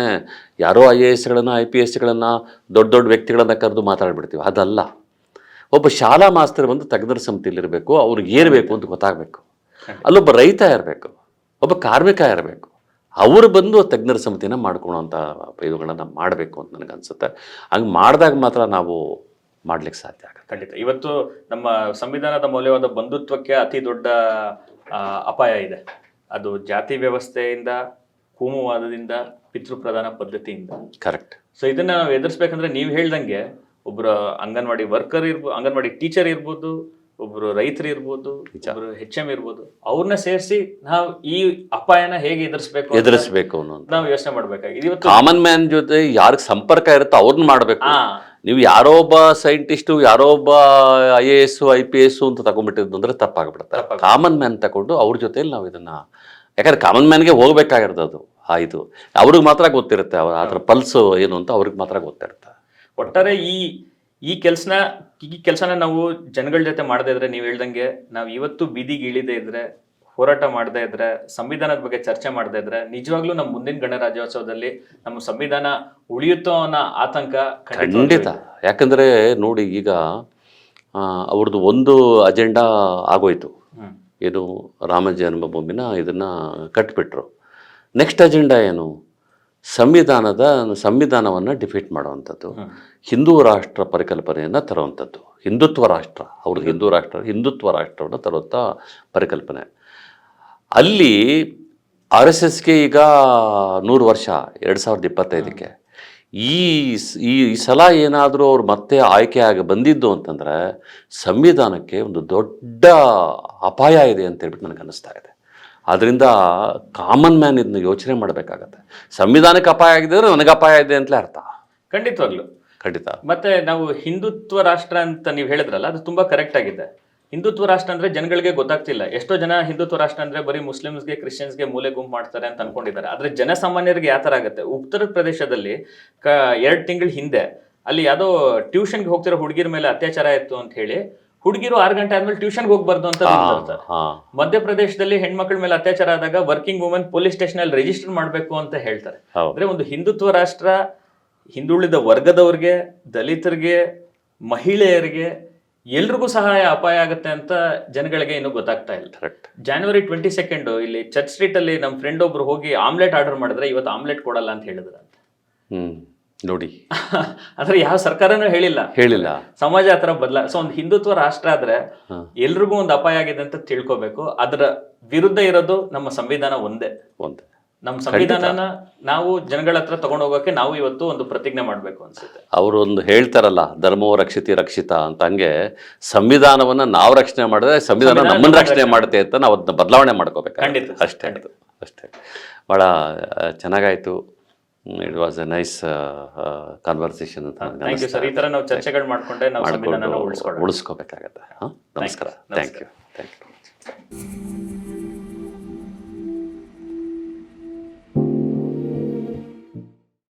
ಯಾರೋ ಐ ಎ ಎಸ್ಗಳನ್ನು ಐ ಪಿ ಎಸ್ಗಳನ್ನು ದೊಡ್ಡ ದೊಡ್ಡ ವ್ಯಕ್ತಿಗಳನ್ನು ಕರೆದು ಮಾತಾಡ್ಬಿಡ್ತೀವಿ. ಅದಲ್ಲ. ಒಬ್ಬ ಶಾಲಾ ಮಾಸ್ತರ್ ಬಂದು ತಜ್ಞರ ಸಮಿತಿಯಲ್ಲಿರಬೇಕು ಅವ್ರಿಗೆ ಏನು ಬೇಕು ಅಂತ ಗೊತ್ತಾಗಬೇಕು. ಅಲ್ಲೊಬ್ಬ ರೈತ ಇರಬೇಕು ಒಬ್ಬ ಕಾರ್ಮಿಕ ಇರಬೇಕು. ಅವರು ಬಂದು ತಜ್ಞರ ಸಮಿತಿನ ಮಾಡ್ಕೊಳೋಂಥ ಇವುಗಳನ್ನು ಮಾಡಬೇಕು ಅಂತ ನನಗೆ ಅನ್ಸುತ್ತೆ. ಹಂಗೆ ಮಾಡಿದಾಗ ಮಾತ್ರ ನಾವು ಮಾಡ್ಲಿಕ್ಕೆ ಸಾಧ್ಯ ಆಗುತ್ತೆ. ಖಂಡಿತ. ಇವತ್ತು ನಮ್ಮ ಸಂವಿಧಾನದ ಮೌಲ್ಯವಾದ ಬಂಧುತ್ವಕ್ಕೆ ಅತಿ ದೊಡ್ಡ ಅಪಾಯ ಇದೆ. ಅದು ಜಾತಿ ವ್ಯವಸ್ಥೆಯಿಂದ ಕೋಮುವಾದದಿಂದ ಪಿತೃಪ್ರಧಾನ ಪದ್ಧತಿಯಿಂದ. ಕರೆಕ್ಟ್. ಸೊ ಇದನ್ನ ನಾವು ಎದುರಿಸ್ಬೇಕಂದ್ರೆ ನೀವು ಹೇಳ್ದಂಗೆ ಒಬ್ಬರ ಅಂಗನವಾಡಿ ವರ್ಕರ್ ಇರ್ಬೋದು ಅಂಗನವಾಡಿ ಟೀಚರ್ ಇರ್ಬೋದು ಒಬ್ರು ರೈತರು ಇರ್ಬೋದು ಒಬ್ರು ಹೆಚ್ ಎಂ ಇರ್ಬೋದು ಅವ್ರನ್ನ ಸೇರಿಸಿ ನಾವು ಈ ಅಪಾಯನ ಹೇಗೆ ಎದುರಿಸ್ಬೇಕು ಎದುರಿಸಬೇಕು ಅನ್ನೋದು ನಾವು ಯೋಚನೆ ಮಾಡ್ಬೇಕಾಗಿದೆ. ಇವತ್ತು ಕಾಮನ್ ಮ್ಯಾನ್ ಜೊತೆ ಯಾರಿಗೆ ಸಂಪರ್ಕ ಇರುತ್ತೋ ಅವ್ರನ್ನ ಮಾಡ್ಬೇಕು. ನೀವು ಯಾರೋ ಒಬ್ಬ ಸೈಂಟಿಸ್ಟು ಯಾರೋ ಒಬ್ಬ I A S I P S ಅಂತ ತಗೊಂಡ್ಬಿಟ್ಟಿದ್ದು ಅಂದ್ರೆ ತಪ್ಪಾಗ್ಬಿಡುತ್ತೆ. ಕಾಮನ್ ಮ್ಯಾನ್ ತಗೊಂಡು ಅವ್ರ ಜೊತೆಲಿ ನಾವು ಇದನ್ನ ಯಾಕಂದ್ರೆ ಕಾಮನ್ ಮ್ಯಾನ್ಗೆ ಹೋಗ್ಬೇಕಾಗಿರೋದು ಅದು ಇದು. ಅವ್ರಿಗೆ ಮಾತ್ರ ಗೊತ್ತಿರುತ್ತೆ ಅವ್ರ ಅದ್ರ ಪಲ್ಸ್ ಏನು ಅಂತ ಅವ್ರಿಗೆ ಮಾತ್ರ ಗೊತ್ತಿರುತ್ತೆ. ಒಟ್ಟಾರೆ ಈ ಈ ಕೆಲಸನ ಈ ಕೆಲಸನ ನಾವು ಜನಗಳ ಜೊತೆ ಮಾಡದೇ ಇದ್ರೆ ನೀವು ಹೇಳ್ದಂಗೆ ನಾವು ಇವತ್ತು ಬೀದಿಗೆ ಇಳಿದೇ ಇದ್ರೆ ಹೋರಾಟ ಮಾಡದೇ ಇದ್ರೆ ಸಂವಿಧಾನದ ಬಗ್ಗೆ ಚರ್ಚೆ ಮಾಡದೇ ಇದ್ರೆ ನಿಜವಾಗ್ಲೂ ನಮ್ಮ ಮುಂದಿನ ಗಣರಾಜ್ಯೋತ್ಸವದಲ್ಲಿ ನಮ್ಮ ಸಂವಿಧಾನ ಉಳಿಯುತ್ತೋ ಅನ್ನೋ ಆತಂಕ ಖಂಡಿತ. ಯಾಕಂದ್ರೆ ನೋಡಿ ಈಗ ಅವ್ರದ್ದು ಒಂದು ಅಜೆಂಡಾ ಆಗೋಯ್ತು. ಏನು ರಾಮ ಜನ್ಮಭೂಮಿನ ಇದನ್ನ ಕಟ್ಬಿಟ್ರು. ನೆಕ್ಸ್ಟ್ ಅಜೆಂಡಾ ಏನು? ಸಂವಿಧಾನದ ಸಂವಿಧಾನವನ್ನು ಡಿಫೀಟ್ ಮಾಡುವಂಥದ್ದು. ಹಿಂದೂ ರಾಷ್ಟ್ರ ಪರಿಕಲ್ಪನೆಯನ್ನು ತರುವಂಥದ್ದು. ಹಿಂದುತ್ವ ರಾಷ್ಟ್ರ ಅವ್ರದ್ದು ಹಿಂದೂ ರಾಷ್ಟ್ರ ಹಿಂದುತ್ವ ರಾಷ್ಟ್ರವನ್ನು ತರುವಂಥ ಪರಿಕಲ್ಪನೆ. ಅಲ್ಲಿ ಆರ್ ಎಸ್ ಎಸ್ಗೆ ಈಗ ನೂರು ವರ್ಷ ಎರಡು ಸಾವಿರದ ಇಪ್ಪತ್ತೈದಕ್ಕೆ. ಈ ಈ ಸಲ ಏನಾದರೂ ಅವ್ರು ಮತ್ತೆ ಆಯ್ಕೆ ಆಗಿ ಬಂದಿದ್ದು ಅಂತಂದರೆ ಸಂವಿಧಾನಕ್ಕೆ ಒಂದು ದೊಡ್ಡ ಅಪಾಯ ಇದೆ ಅಂತ ಹೇಳ್ಬಿಟ್ಟು ನನಗೆ ಅನ್ನಿಸ್ತಾ ಇದೆ. ಆದ್ದರಿಂದ ಕಾಮನ್ ಮ್ಯಾನ್ ಇದನ್ನ ಯೋಚನೆ ಮಾಡಬೇಕಾಗತ್ತೆ. ಸಂವಿಧಾನಕ್ಕೆ ಅಪಾಯ ಆಗಿದೆ ಅಂದರೆ ನನಗೆ ಅಪಾಯ ಇದೆ ಅಂತಲೇ ಅರ್ಥ. ಖಂಡಿತವಾಗ್ಲು. ಖಂಡಿತ. ಮತ್ತೆ ನಾವು ಹಿಂದುತ್ವ ರಾಷ್ಟ್ರ ಅಂತ ನೀವು ಹೇಳಿದ್ರಲ್ಲ ಅದು ತುಂಬಾ ಕರೆಕ್ಟ್ ಆಗಿದೆ. ಹಿಂದುತ್ವ ರಾಷ್ಟ್ರ ಅಂದ್ರೆ ಜನಗಳಿಗೆ ಗೊತ್ತಾಗ್ತಿಲ್ಲ. ಎಷ್ಟೋ ಜನ ಹಿಂದುತ್ವ ರಾಷ್ಟ್ರ ಅಂದ್ರೆ ಬರೀ ಮುಸ್ಲಿಮ್ಸ್ಗೆ ಕ್ರಿಶ್ಚಿಯನ್ಸ್ಗೆ ಮೂಲೆ ಗುಂಪು ಮಾಡ್ತಾರೆ ಅಂತ ಅನ್ಕೊಂಡಿದ್ದಾರೆ. ಆದ್ರೆ ಜನಸಾಮಾನ್ಯರಿಗೆ ಯಾವ ತರ ಆಗುತ್ತೆ? ಉತ್ತರ ಪ್ರದೇಶದಲ್ಲಿ ಕ ಎರಡು ತಿಂಗಳ ಹಿಂದೆ ಅಲ್ಲಿ ಯಾವುದೋ ಟ್ಯೂಷನ್ಗೆ ಹೋಗ್ತಿರೋ ಹುಡುಗಿರ ಮೇಲೆ ಅತ್ಯಾಚಾರ ಇತ್ತು ಅಂತ ಹೇಳಿ ಹುಡುಗಿರು ಆರು ಗಂಟೆ ಆದ್ಮೇಲೆ ಟ್ಯೂಷನ್ಗೆ ಹೋಗ್ಬಾರ್ದು ಅಂತ ತರ್ತಾರೆ. ಮಧ್ಯಪ್ರದೇಶದಲ್ಲಿ ಹೆಣ್ಮಕ್ಳ ಮೇಲೆ ಅತ್ಯಾಚಾರ ಆದಾಗ ವರ್ಕಿಂಗ್ ವುಮೆನ್ ಪೊಲೀಸ್ ಸ್ಟೇಷನ್ ಅಲ್ಲಿ ರಿಜಿಸ್ಟರ್ ಮಾಡಬೇಕು ಅಂತ ಹೇಳ್ತಾರೆ. ಹೌದು. ಅಂದ್ರೆ ಒಂದು ಹಿಂದುತ್ವ ರಾಷ್ಟ್ರ ಹಿಂದುಳಿದ ವರ್ಗದವ್ರಿಗೆ ದಲಿತರಿಗೆ ಮಹಿಳೆಯರಿಗೆ ಎಲ್ರಿಗೂ ಸಹಾಯ ಅಪಾಯ ಆಗುತ್ತೆ ಅಂತ ಜನಗಳಿಗೆ ಇನ್ನು ಗೊತ್ತಾಗ್ತಾ ಇಲ್ಲ. ಕರೆಕ್ಟ್ ಜಾನ್ವರಿ ಟ್ವೆಂಟಿ ಸೆಕೆಂಡ್ ಇಲ್ಲಿ ಚರ್ಚ್ ಸ್ಟ್ರೀಟ್ ಅಲ್ಲಿ ನಮ್ಮ ಫ್ರೆಂಡ್ ಒಬ್ರು ಹೋಗಿ ಆಮ್ಲೆಟ್ ಆರ್ಡರ್ ಮಾಡಿದ್ರೆ ಇವತ್ತು ಆಮ್ಲೆಟ್ ಕೊಡಲ್ಲ ಅಂತ ಹೇಳಿದ್ರಂತೆ. ಹ್ಞೂ ನೋಡಿ. ಆದ್ರೆ ಯಾವ ಸರ್ಕಾರನೂ ಹೇಳಿಲ್ಲ. ಹೇಳಿಲ್ಲ. ಸಮಾಜ ಆತರ ಬದಲ ಸೊ ಒಂದು ಹಿಂದುತ್ವ ರಾಷ್ಟ್ರ ಆದ್ರೆ. ಎಲ್ರಿಗೂ ಒಂದು ಅಪಾಯ ಆಗಿದೆ ಅಂತ ತಿಳ್ಕೊಬೇಕು. ಅದರ ವಿರುದ್ಧ ಇರೋದು ನಮ್ಮ ಸಂವಿಧಾನ ಒಂದೇ. ಒಂದೇ. ನಮ್ಮ ಸಂವಿಧಾನನ ನಾವು ಜನಗಳ ಹತ್ರ ತಗೊಂಡು ಹೋಗೋಕೆ ನಾವು ಇವತ್ತು ಒಂದು ಪ್ರತಿಜ್ಞೆ ಮಾಡ್ಬೇಕು ಅನ್ಸುತ್ತೆ. ಅವರು ಒಂದು ಹೇಳ್ತಾರಲ್ಲ ಧರ್ಮೋ ರಕ್ಷಿತಿ ರಕ್ಷಿತ ಅಂತ. ಹಂಗೆ ಸಂವಿಧಾನವನ್ನ ನಾವು ರಕ್ಷಣೆ ಮಾಡಿದ್ರೆ ಸಂವಿಧಾನ ನಮ್ಮನ್ನ ರಕ್ಷಣೆ ಮಾಡುತ್ತೆ ಅಂತ ನಾವು ಅದನ್ನ ಬದಲಾವಣೆ ಮಾಡ್ಕೋಬೇಕು ಖಂಡಿತ, ಅಷ್ಟೇ. ಅಷ್ಟೇ. ಭಾಳ ಚೆನ್ನಾಗಾಯ್ತು. It was a nice conversation ಅಂತ ಥ್ಯಾಂಕ್ ಯು ಸರ್ ಈ ಥರ ನಾವು ಚರ್ಚೆಗಳು ಮಾಡ್ಕೊಂಡೆ ನಾವು ಉಳಿಸ್ಕೊಳ್ಳೋಣ ಉಳಿಸ್ಕೋಬೇಕಾಗತ್ತೆ. ಹಾಂ? ನಮಸ್ಕಾರ. Thank you thank you